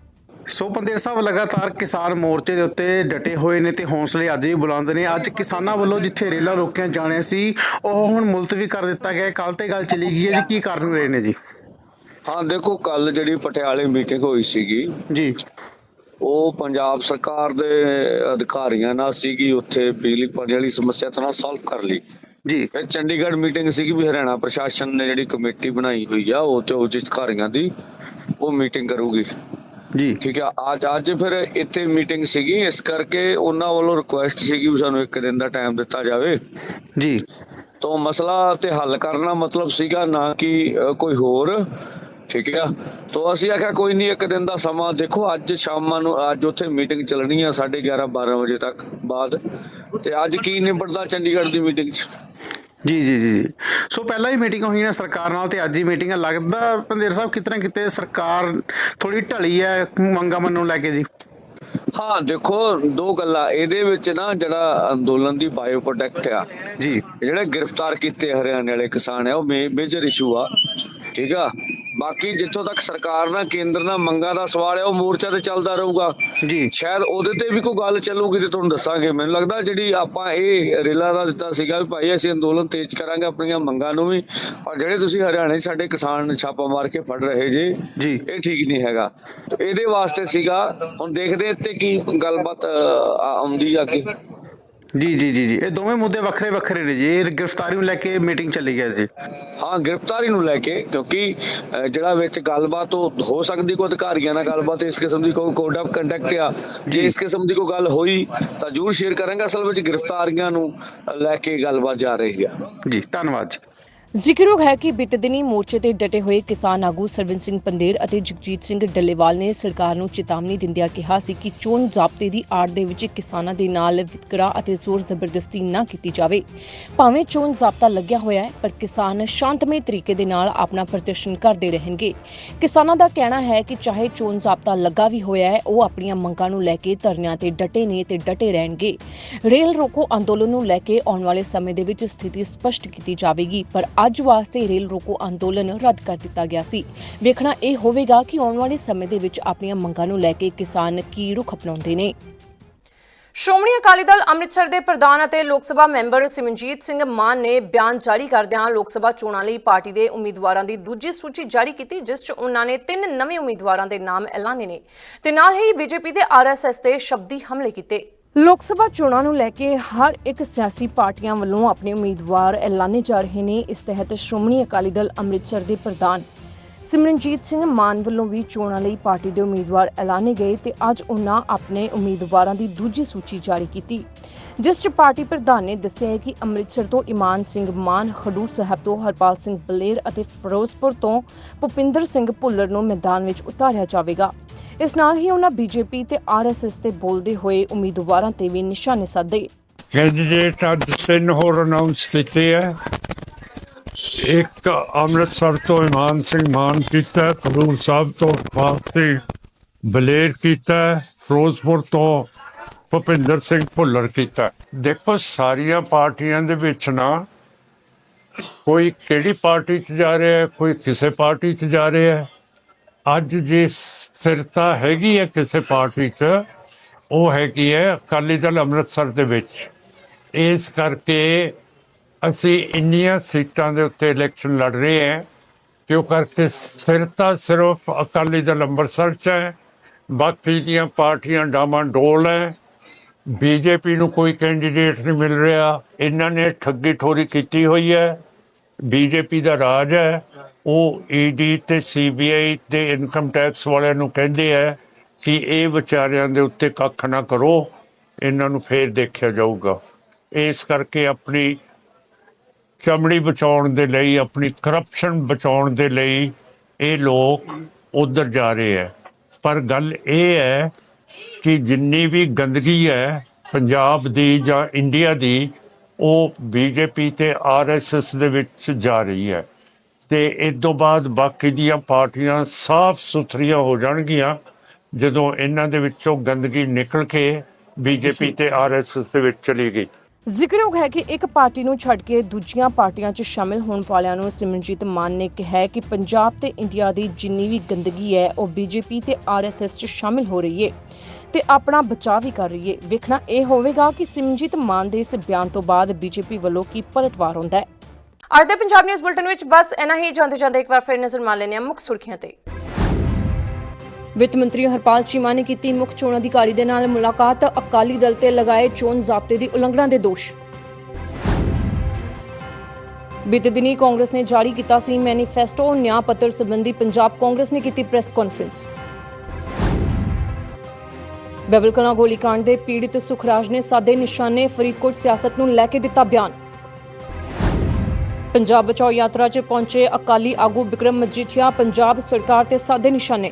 ਸੋ ਪੰਦੇਰ ਸਾਹਿਬ ਲਗਾਤਾਰ ਕਿਸਾਨ ਮੋਰਚੇ ਦੇ ਉੱਤੇ ਡਟੇ ਹੋਏ ਨੇ ਤੇ ਹੌਸਲੇ ਅੱਜ ਵੀ ਬੁਲੰਦ ਨੇ। ਅੱਜ ਕਿਸਾਨਾਂ ਵੱਲੋਂ ਜਿੱਥੇ ਰੇਲਾਂ ਰੋਕੀਆਂ ਜਾਣੀਆਂ ਸੀ ਉਹ ਹੁਣ ਮੁਲਤਵੀ ਕਰ ਦਿੱਤਾ ਗਿਆ ਕੱਲ ਤੇ ਗੱਲ ਚਲੀ ਗਈ ਹੈ ਜੀ ਕੀ ਕਾਰਨ ਰਹੇ ਨੇ ਜੀ? ਹਾਂ ਦੇਖੋ ਕੱਲ ਜਿਹੜੀ ਪਟਿਆਲੇ ਮੀਟਿੰਗ ਹੋਈ ਸੀਗੀ ਜੀ। ਉਹ ਪੰਜਾਬ ਸਰਕਾਰ ਦੇ ਅਧਿਕਾਰੀਆਂ ਨਾਲ ਸੀਗੀ। ਉੱਥੇ ਬਿਜਲੀ ਪਾਣੀ ਵਾਲੀ ਸਮੱਸਿਆ ਤਾਂ ਸੋਲਵ ਕਰ ਲਈ। ਜੀ। ਫਿਰ ਚੰਡੀਗੜ੍ਹ ਮੀਟਿੰਗ ਸੀਗੀ ਵੀ ਹਰਿਆਣਾ ਪ੍ਰਸ਼ਾਸਨ ਨੇ ਜਿਹੜੀ ਕਮੇਟੀ ਬਣਾਈ ਹੋਈ ਆ ਉਹ ਚ ਅਧਿਕਾਰੀਆਂ ਦੀ ਉਹ ਮੀਟਿੰਗ ਕਰੂਗੀ। ਜੀ। ਠੀਕ ਆ ਅੱਜ ਅੱਜ ਫਿਰ ਇੱਥੇ ਮੀਟਿੰਗ ਸੀਗੀ ਇਸ ਕਰਕੇ ਉਹਨਾਂ ਵੱਲੋਂ ਰਿਕੁਐਸਟ ਸੀਗੀ ਵੀ ਸਾਨੂੰ ਇੱਕ ਦਿਨ ਦਾ ਟਾਈਮ ਦਿੱਤਾ ਜਾਵੇ। ਜੀ। ਤੋਂ ਮਸਲਾ ਤੇ ਹੱਲ ਕਰਨਾ ਮਤਲਬ ਸੀਗਾ ਨਾ ਕਿ ਕੋਈ ਹੋਰ। ਠੀਕ ਆ। ਤੋਂ ਅਸੀਂ ਆਖਿਆ ਕੋਈ ਨਹੀਂ ਇੱਕ ਦਿਨ ਦਾ ਸਮਾਂ ਦੇਖੋ ਅੱਜ ਸ਼ਾਮਾਂ ਨੂੰ ਅੱਜ ਉੱਥੇ ਮੀਟਿੰਗ ਚੱਲਣੀ ਆ 11:30 12 ਵਜੇ ਤੱਕ ਬਾਅਦ। ਤੇ ਅੱਜ ਕੀ ਨਿਬੜਦਾ ਚੰਡੀਗੜ੍ਹ ਦੀ ਮੀਟਿੰਗ 'ਚ? ਜੀ ਜੀ ਜੀ। ਸੋ ਪਹਿਲਾਂ ਹੀ ਮੀਟਿੰਗ ਹੋਈ ਨਾ ਸਰਕਾਰ ਨਾਲ ਤੇ ਅੱਜ ਹੀ ਮੀਟਿੰਗ। ਆ ਲੱਗਦਾ ਪੰਦੇਰ ਸਾਹਿਬ ਕਿਤਨਾ ਕਿਤੇ ਸਰਕਾਰ ਥੋੜੀ ਢਲੀ ਹੈ ਮੰਗਾ ਮੰਨੂ ਲੈ ਕੇ ਜੀ? ਹਾਂ ਦੇਖੋ ਦੋ ਗੱਲਾਂ। ਇਹਦੇ ਵਿੱਚ ਨਾ ਜਿਹੜਾ ਅੰਦੋਲਨ ਦੀ ਬਾਇਓ ਪ੍ਰੋਡਕਟ ਆ ਜੀ। ਜਿਹੜੇ ਗ੍ਰਿਫਤਾਰ ਕੀਤੇ ਹਰਿਆਣੇ ਵਾਲੇ ਕਿਸਾਨ ਆ ਉਹ ਮੇਜਰ ਇਸ਼ੂ ਆ। ਠੀਕ ਆ? ਬਾਕੀ ਜਿੱਥੋਂ ਤੱਕ ਸਰਕਾਰ ਨਾਲ ਕੇਂਦਰ ਨਾਲ ਮੰਗਾਂ ਦਾ ਸਵਾਲ ਹੈ ਉਹ ਮੋਰਚਾ ਤੇ ਚੱਲਦਾ ਰਹੂਗਾ। ਜੀ। ਸ਼ਾਇਦ ਉਹਦੇ ਤੇ ਵੀ ਕੋਈ ਗੱਲ ਚੱਲੂਗੀ ਤੇ ਤੁਹਾਨੂੰ ਦੱਸਾਂਗੇ। ਮੈਨੂੰ ਲੱਗਦਾ ਜਿਹੜੀ ਆਪਾਂ ਇਹ ਰੇਲਾ ਦਾ ਦਿੱਤਾ ਸੀਗਾ ਵੀ ਭਾਈ ਅਸੀਂ ਅੰਦੋਲਨ ਤੇਜ਼ ਕਰਾਂਗੇ ਆਪਣੀਆਂ ਮੰਗਾਂ ਨੂੰ ਵੀ ਔਰ ਜਿਹੜੇ ਤੁਸੀਂ ਹਰਿਆਣੇ ਸਾਡੇ ਕਿਸਾਨ ਛਾਪਾ ਮਾਰ ਕੇ ਫੜ ਰਹੇ ਜੇ ਜੀ। ਇਹ ਠੀਕ ਨਹੀਂ ਹੈਗਾ। ਇਹਦੇ ਵਾਸਤੇ ਸੀਗਾ ਹੁਣ ਦੇਖਦੇ ਤੇ ਕੀ ਗੱਲਬਾਤ ਆਉਂਦੀ ਆ ਕਿ ਜੀ ਜੀ ਜੀ ਜੀ। ਇਹ ਦੋਵੇਂ ਮੁੱਦੇ ਵੱਖਰੇ ਵੱਖਰੇ ਨੇ ਜੀ। ਇਹ ਗ੍ਰਿਫਤਾਰੀ ਨੂੰ ਲੈ ਕੇ ਮੀਟਿੰਗ ਚੱਲੀ ਗਿਆ ਜੀ। ਹਾਂ ਗ੍ਰਿਫਤਾਰੀ ਨੂੰ ਲੈ ਕੇ ਕਿਉਂਕਿ ਜਿਹੜਾ ਵਿੱਚ ਗੱਲਬਾਤ ਹੋ ਸਕਦੀ ਕੋਈ ਅਧਿਕਾਰੀਆਂ ਨਾਲ ਗੱਲਬਾਤ ਇਸ ਕਿਸਮ ਦੀ ਕੋਈ ਕੋਡ ਆਫ ਕੰਡਕਟ ਆ ਜੇ ਇਸ ਕਿਸਮ ਦੀ ਕੋਈ ਗੱਲ ਹੋਈ ਤਾਂ ਜ਼ਰੂਰ ਸ਼ੇਅਰ ਕਰਾਂਗੇ। ਅਸਲ ਵਿੱਚ ਗ੍ਰਿਫਤਾਰੀਆਂ ਨੂੰ ਲੈ ਕੇ ਗੱਲਬਾਤ ਜਾ ਰਹੀ ਆ। ਜੀ ਧੰਨਵਾਦ ਜੀ। ਜ਼ਿਕਰਯੋਗ ਹੈ ਕਿ ਬੀਤੇ ਦਿਨੀ ਮੋਰਚੇ ਤੇ ਡਟੇ ਹੋਏ ਕਿਸਾਨ ਆਗੂ ਸਰਵਿੰਦ ਸਿੰਘ ਪੰਦੇਰ ਅਤੇ ਜਗਜੀਤ ਸਿੰਘ ਡੱਲੇਵਾਲ ਨੇ ਸਰਕਾਰ ਨੂੰ ਚੇਤਾਵਨੀ ਦਿੰਦਿਆਂ ਕਿਹਾ ਸੀ ਕਿ ਚੋਣ ਜ਼ਾਬਤੇ ਦੀ ਆੜ ਦੇ ਵਿੱਚ ਕਿਸਾਨਾਂ ਦੇ ਨਾਲ ਵਿਤਕਰਾ ਅਤੇ ਜ਼ੋਰ ਜ਼ਬਰਦਸਤੀ ਨਾ ਕੀਤੀ ਜਾਵੇ। ਭਾਵੇਂ ਚੋਣ ਜ਼ਾਬਤਾ ਲੱਗਿਆ ਹੋਇਆ ਹੈ, ਪਰ ਕਿਸਾਨ ਸ਼ਾਂਤਮਈ ਤਰੀਕੇ ਦੇ ਨਾਲ ਆਪਣਾ ਪ੍ਰਦਰਸ਼ਨ ਕਰਦੇ ਰਹਿਣਗੇ। ਕਿਸਾਨਾਂ ਦਾ ਕਹਿਣਾ ਹੈ ਕਿ ਚਾਹੇ ਚੋਣ ਜ਼ਾਬਤਾ ਲੱਗਾ ਵੀ ਹੋਇਆ ਹੈ, ਉਹ ਆਪਣੀਆਂ ਮੰਗਾਂ ਨੂੰ ਲੈ ਕੇ ਧਰਨਿਆਂ ਤੇ ਡਟੇ ਨੇ ਤੇ ਡਟੇ ਰਹਿਣਗੇ। ਰੇਲ ਰੋਕੋ ਅੰਦੋਲਨ ਨੂੰ ਲੈ ਕੇ ਆਉਣ ਵਾਲੇ ਸਮੇਂ ਦੇ ਵਿੱਚ ਸਥਿਤੀ ਸਪਸ਼ਟ ਕੀਤੀ ਜਾਵੇਗੀ, ਪਰ ਅੱਜ ਵਾਸਤੇ ਰੇਲ ਰੋਕੋ ਅੰਦੋਲਨ ਰੱਦ ਕਰ ਦਿੱਤਾ ਗਿਆ ਸੀ। ਵੇਖਣਾ ਇਹ ਹੋਵੇਗਾ ਕਿ ਆਉਣ ਵਾਲੇ ਸਮੇਂ ਦੇ ਵਿੱਚ ਆਪਣੀਆਂ ਮੰਗਾਂ ਨੂੰ ਲੈ ਕੇ ਕਿਸਾਨ ਕੀ ਰੁਖ ਅਪਣਾਉਂਦੇ ਨੇ। ਸ਼੍ਰੋਮਣੀ ਅਕਾਲੀ ਦਲ ਅੰਮ੍ਰਿਤਸਰ ਦੇ ਪ੍ਰਧਾਨ ਅਤੇ ਲੋਕ ਸਭਾ ਮੈਂਬਰ ਸਿਮਰਨਜੀਤ ਸਿੰਘ ਮਾਨ ਨੇ ਬਿਆਨ ਜਾਰੀ ਕਰਦਿਆਂ ਲੋਕ ਸਭਾ ਚੋਣਾਂ ਲਈ ਪਾਰਟੀ ਦੇ ਉਮੀਦਵਾਰਾਂ ਦੀ ਦੂਜੀ ਸੂਚੀ ਜਾਰੀ ਕੀਤੀ, ਜਿਸ 'ਚ ਉਹਨਾਂ ਨੇ ਤਿੰਨ ਨਵੇਂ ਉਮੀਦਵਾਰਾਂ ਦੇ ਨਾਮ ਐਲਾਨੇ ਨੇ। ਤੇ ਨਾਲ ਹੀ ਬੀਜੇਪੀ ਤੇ ਆਰਐਸਐਸ ਤੇ ਸ਼ਬਦੀ ਹਮਲੇ ਕੀਤੇ। ਲੋਕ ਸਭਾ ਚੋਣਾਂ ਨੂੰ ਲੈ ਕੇ ਹਰ ਇੱਕ ਸਿਆਸੀ ਪਾਰਟੀਆਂ ਵੱਲੋਂ ਆਪਣੇ ਉਮੀਦਵਾਰ ਐਲਾਨੇ ਜਾ ਰਹੇ ਨੇ। ਇਸ ਤਹਿਤ ਸ਼੍ਰੋਮਣੀ ਅਕਾਲੀ ਦਲ ਅੰਮ੍ਰਿਤਸਰ ਦੇ ਪ੍ਰਧਾਨ ਸਿਮਰਨਜੀਤ ਸਿੰਘ ਮਾਨ ਵੱਲੋਂ ਵੀ ਚੋਣਾਂ ਲਈ ਪਾਰਟੀ ਦੇ ਉਮੀਦਵਾਰ ਐਲਾਨੇ ਗਏ ਤੇ ਅੱਜ ਉਹਨਾਂ ਆਪਣੇ ਉਮੀਦਵਾਰਾਂ ਦੀ ਦੂਜੀ ਸੂਚੀ ਜਾਰੀ ਕੀਤੀ। ਜਿਸ 'ਚ ਪਾਰਟੀ ਪ੍ਰਧਾਨ ਨੇ ਦੱਸਿਆ ਹੈ ਕਿ ਅੰਮ੍ਰਿਤਸਰ ਤੋਂ ਇਮਾਨ ਸਿੰਘ ਮਾਨ, ਖਡੂਰ ਸਾਹਿਬ ਤੋਂ ਹਰਪਾਲ ਸਿੰਘ ਬਲੇਰ ਅਤੇ ਫਿਰੋਜ਼ਪੁਰ ਤੋਂ ਭੁਪਿੰਦਰ ਸਿੰਘ ਭੁੱਲਰ ਨੂੰ ਮੈਦਾਨ ਵਿੱਚ ਉਤਾਰਿਆ ਜਾਵੇਗਾ। ਇਸ ਨਾਲ ਹੀ ਉਹਨਾਂ ਬੀਜੇਪੀ ਤੇ ਆਰਐਸਐਸ ਤੇ ਬੋਲਦੇ ਹੋਏ ਉਮੀਦਵਾਰਾਂ ਤੇ ਵੀ ਨਿਸ਼ਾਨੇ ਸਾਧੇ। ਕੈਂਡੀਡੇਟ ਅੱਜ ਤਿੰਨ ਹੋਰ ਅਨਾਉਂਸ ਕੀਤੇ ਹੈ ਇੱਕ ਅੰਮ੍ਰਿਤਸਰ ਤੋਂ ਇਮਾਨ ਸਿੰਘ ਮਾਨ ਕੀਤਾ ਹੈ, ਖਡੂਰ ਸਾਹਿਬ ਤੋਂ ਪਾਲ ਸਿੰਘ ਬਲੇਰ ਕੀਤਾ ਫਿਰੋਜ਼ਪੁਰ ਤੋਂ ਭੁਪਿੰਦਰ ਸਿੰਘ ਭੁੱਲਰ ਕੀਤਾ। ਦੇਖੋ ਸਾਰੀਆਂ ਪਾਰਟੀਆਂ ਦੇ ਵਿੱਚ ਨਾ ਕੋਈ ਕਿਹੜੀ ਪਾਰਟੀ 'ਚ ਜਾ ਰਿਹਾ ਹੈ ਕੋਈ ਕਿਸੇ ਪਾਰਟੀ 'ਚ ਜਾ ਰਿਹਾ ਹੈ। ਅੱਜ ਜੇ ਸਥਿਰਤਾ ਹੈਗੀ ਹੈ ਕਿਸੇ ਪਾਰਟੀ 'ਚ ਉਹ ਹੈਗੀ ਹੈ ਅਕਾਲੀ ਦਲ ਅੰਮ੍ਰਿਤਸਰ ਦੇ ਵਿੱਚ। ਇਸ ਕਰਕੇ ਅਸੀਂ ਇੰਨੀਆਂ ਸੀਟਾਂ ਦੇ ਉੱਤੇ ਇਲੈਕਸ਼ਨ ਲੜ ਰਹੇ ਹਾਂ ਕਿਉਂ ਕਰਕੇ ਸਥਿਰਤਾ ਸਿਰਫ ਅਕਾਲੀ ਦਲ ਅੰਮ੍ਰਿਤਸਰ 'ਚ ਹੈ, ਬਾਕੀ ਦੀਆਂ ਪਾਰਟੀਆਂ ਡਾਮਾਂ ਡੋਲ ਹੈ। ਬੀਜੇਪੀ ਨੂੰ ਕੋਈ ਕੈਂਡੀਡੇਟ ਨਹੀਂ ਮਿਲ ਰਿਹਾ। ਇਹਨਾਂ ਨੇ ਠੱਗੀ ਠੋਰੀ ਕੀਤੀ ਹੋਈ ਹੈ। ਬੀਜੇਪੀ ਦਾ ਰਾਜ ਹੈ। ਉਹ ਈਡੀ ਤੇ ਸੀਬੀਆਈ ਤੇ ਇਨਕਮ ਟੈਕਸ ਵਾਲਿਆਂ ਨੂੰ ਕਹਿੰਦੇ ਹੈ ਕਿ ਇਹ ਵਿਚਾਰਿਆਂ ਦੇ ਉੱਤੇ ਕੱਖ ਨਾ ਕਰੋ। ਇਹਨਾਂ ਨੂੰ ਫੇਰ ਦੇਖਿਆ ਜਾਊਗਾ। ਇਸ ਕਰਕੇ ਆਪਣੀ ਚਮੜੀ ਬਚਾਉਣ ਦੇ ਲਈ, ਆਪਣੀ ਕਰਪਸ਼ਨ ਬਚਾਉਣ ਦੇ ਲਈ ਇਹ ਲੋਕ ਉਧਰ ਜਾ ਰਹੇ ਹੈ। ਪਰ ਗੱਲ ਇਹ ਹੈ ਕਿ ਜਿੰਨੀ ਵੀ ਗੰਦਗੀ ਹੈ ਪੰਜਾਬ ਦੀ ਜਾਂ ਇੰਡੀਆ ਦੀ, ਉਹ ਬੀਜੇਪੀ ਤੇ ਆਰਐਸਐਸ ਦੇ ਵਿੱਚ ਜਾ ਰਹੀ ਹੈ। ਤੇ ਇਸ ਤੋਂ ਬਾਅਦ ਬਾਕੀ ਦੀਆਂ ਪਾਰਟੀਆਂ ਸਾਫ਼ ਸੁਥਰੀਆਂ ਹੋ ਜਾਣਗੀਆਂ, ਜਦੋਂ ਇਹਨਾਂ ਦੇ ਵਿੱਚੋਂ ਗੰਦਗੀ ਨਿਕਲ ਕੇ ਬੀਜੇਪੀ ਤੇ ਆਰਐਸਐਸ ਦੇ ਵਿੱਚ ਚਲੀ ਗਈ। ਜ਼ਿਕਰਯੋਗ ਹੈ ਕਿ ਇੱਕ ਪਾਰਟੀ ਨੂੰ ਛੱਡ ਕੇ ਦੂਜੀਆਂ ਪਾਰਟੀਆਂ 'ਚ ਸ਼ਾਮਿਲ ਹੋਣ ਵਾਲਿਆਂ ਨੂੰ ਸਿਮਰਨਜੀਤ ਮਾਨ ਨੇ ਕਿਹਾ ਕਿ ਪੰਜਾਬ ਤੇ ਇੰਡੀਆ ਦੀ ਜਿੰਨੀ ਵੀ ਗੰਦਗੀ ਹੈ, ਉਹ ਬੀਜੇਪੀ ਤੇ ਆਰਐਸਐਸ 'ਚ ਸ਼ਾਮਿਲ ਹੋ ਰਹੀ ਹੈ ਤੇ ਆਪਣਾ ਬਚਾਅ ਵੀ ਕਰ ਰਹੀ ਹੈ। ਵੇਖਣਾ ਇਹ ਹੋਵੇਗਾ ਕਿ ਸਿਮਰਨਜੀਤ ਮਾਨ ਦੇ ਇਸ ਬਿਆਨ ਤੋਂ ਬਾਅਦ ਬੀਜੇਪੀ ਵੱਲੋਂ ਕੀ ਪਲਟਵਾਰ ਹੁੰਦਾ ਹੈ। ਅੱਜ ਦੇ ਪੰਜਾਬ ਨਿਊਜ਼ ਬੁਲਟਨ ਵਿੱਚ ਬਸ ਇਨਾ ਹੀ। ਜਾਂਦੇ ਜਾਂਦੇ ਇੱਕ ਵਾਰ ਫਿਰ ਨਜ਼ਰ ਮਾਰ ਲੈਣੇ ਮੁੱਖ ਸੁਰਖੀਆਂ ਤੇ। ਵਿੱਤ ਮੰਤਰੀ ਹਰਪਾਲ ਚੀਮਾ ਨੇ ਕੀਤੀ ਮੁੱਖ ਚੋਣ ਅਧਿਕਾਰੀ ਦੇ ਨਾਲ ਮੁਲਾਕਾਤ। ਅਕਾਲੀ ਦਲ ਤੇ ਲਗਾਏ ਚੋਣ ਜ਼ਾਬਤੇ ਦੀ ਉਲੰਘਣਾ ਦੇ ਦੋਸ਼। ਬੀਤੇ ਦਿਨੀ ਕਾਂਗਰਸ ਨੇ ਜਾਰੀ ਕੀਤਾ ਸੀ ਮੈਨੀਫੈਸਟੋ, ਨਿਆਂ ਪੱਤਰ ਸੰਬੰਧੀ ਪੰਜਾਬ ਕਾਂਗਰਸ ਨੇ ਕੀਤੀ ਪ੍ਰੈਸ ਕਾਨਫਰੰਸ। ਬੈਬਲ ਗੋਲੀकांड ਦੇ ਪੀੜਿਤ ਸੁਖਰਾਜ ਨੇ ਸਾਦੇ ਨਿਸ਼ਾਨੇ, ਫਰੀਦਕੋਟ ਸਿਆਸਤ ਨੂੰ ਲੈ ਕੇ ਦਿੱਤਾ ਬਿਆਨ। ਪੰਜਾਬ ਬਚਾਓ ਯਾਤਰਾ 'ਚ ਪਹੁੰਚੇ ਅਕਾਲੀ ਆਗੂ ਵਿਕਰਮ ਮਜੀਠੀਆ, ਪੰਜਾਬ ਸਰਕਾਰ ਤੇ ਸਾਦੇ ਨਿਸ਼ਾਨੇ।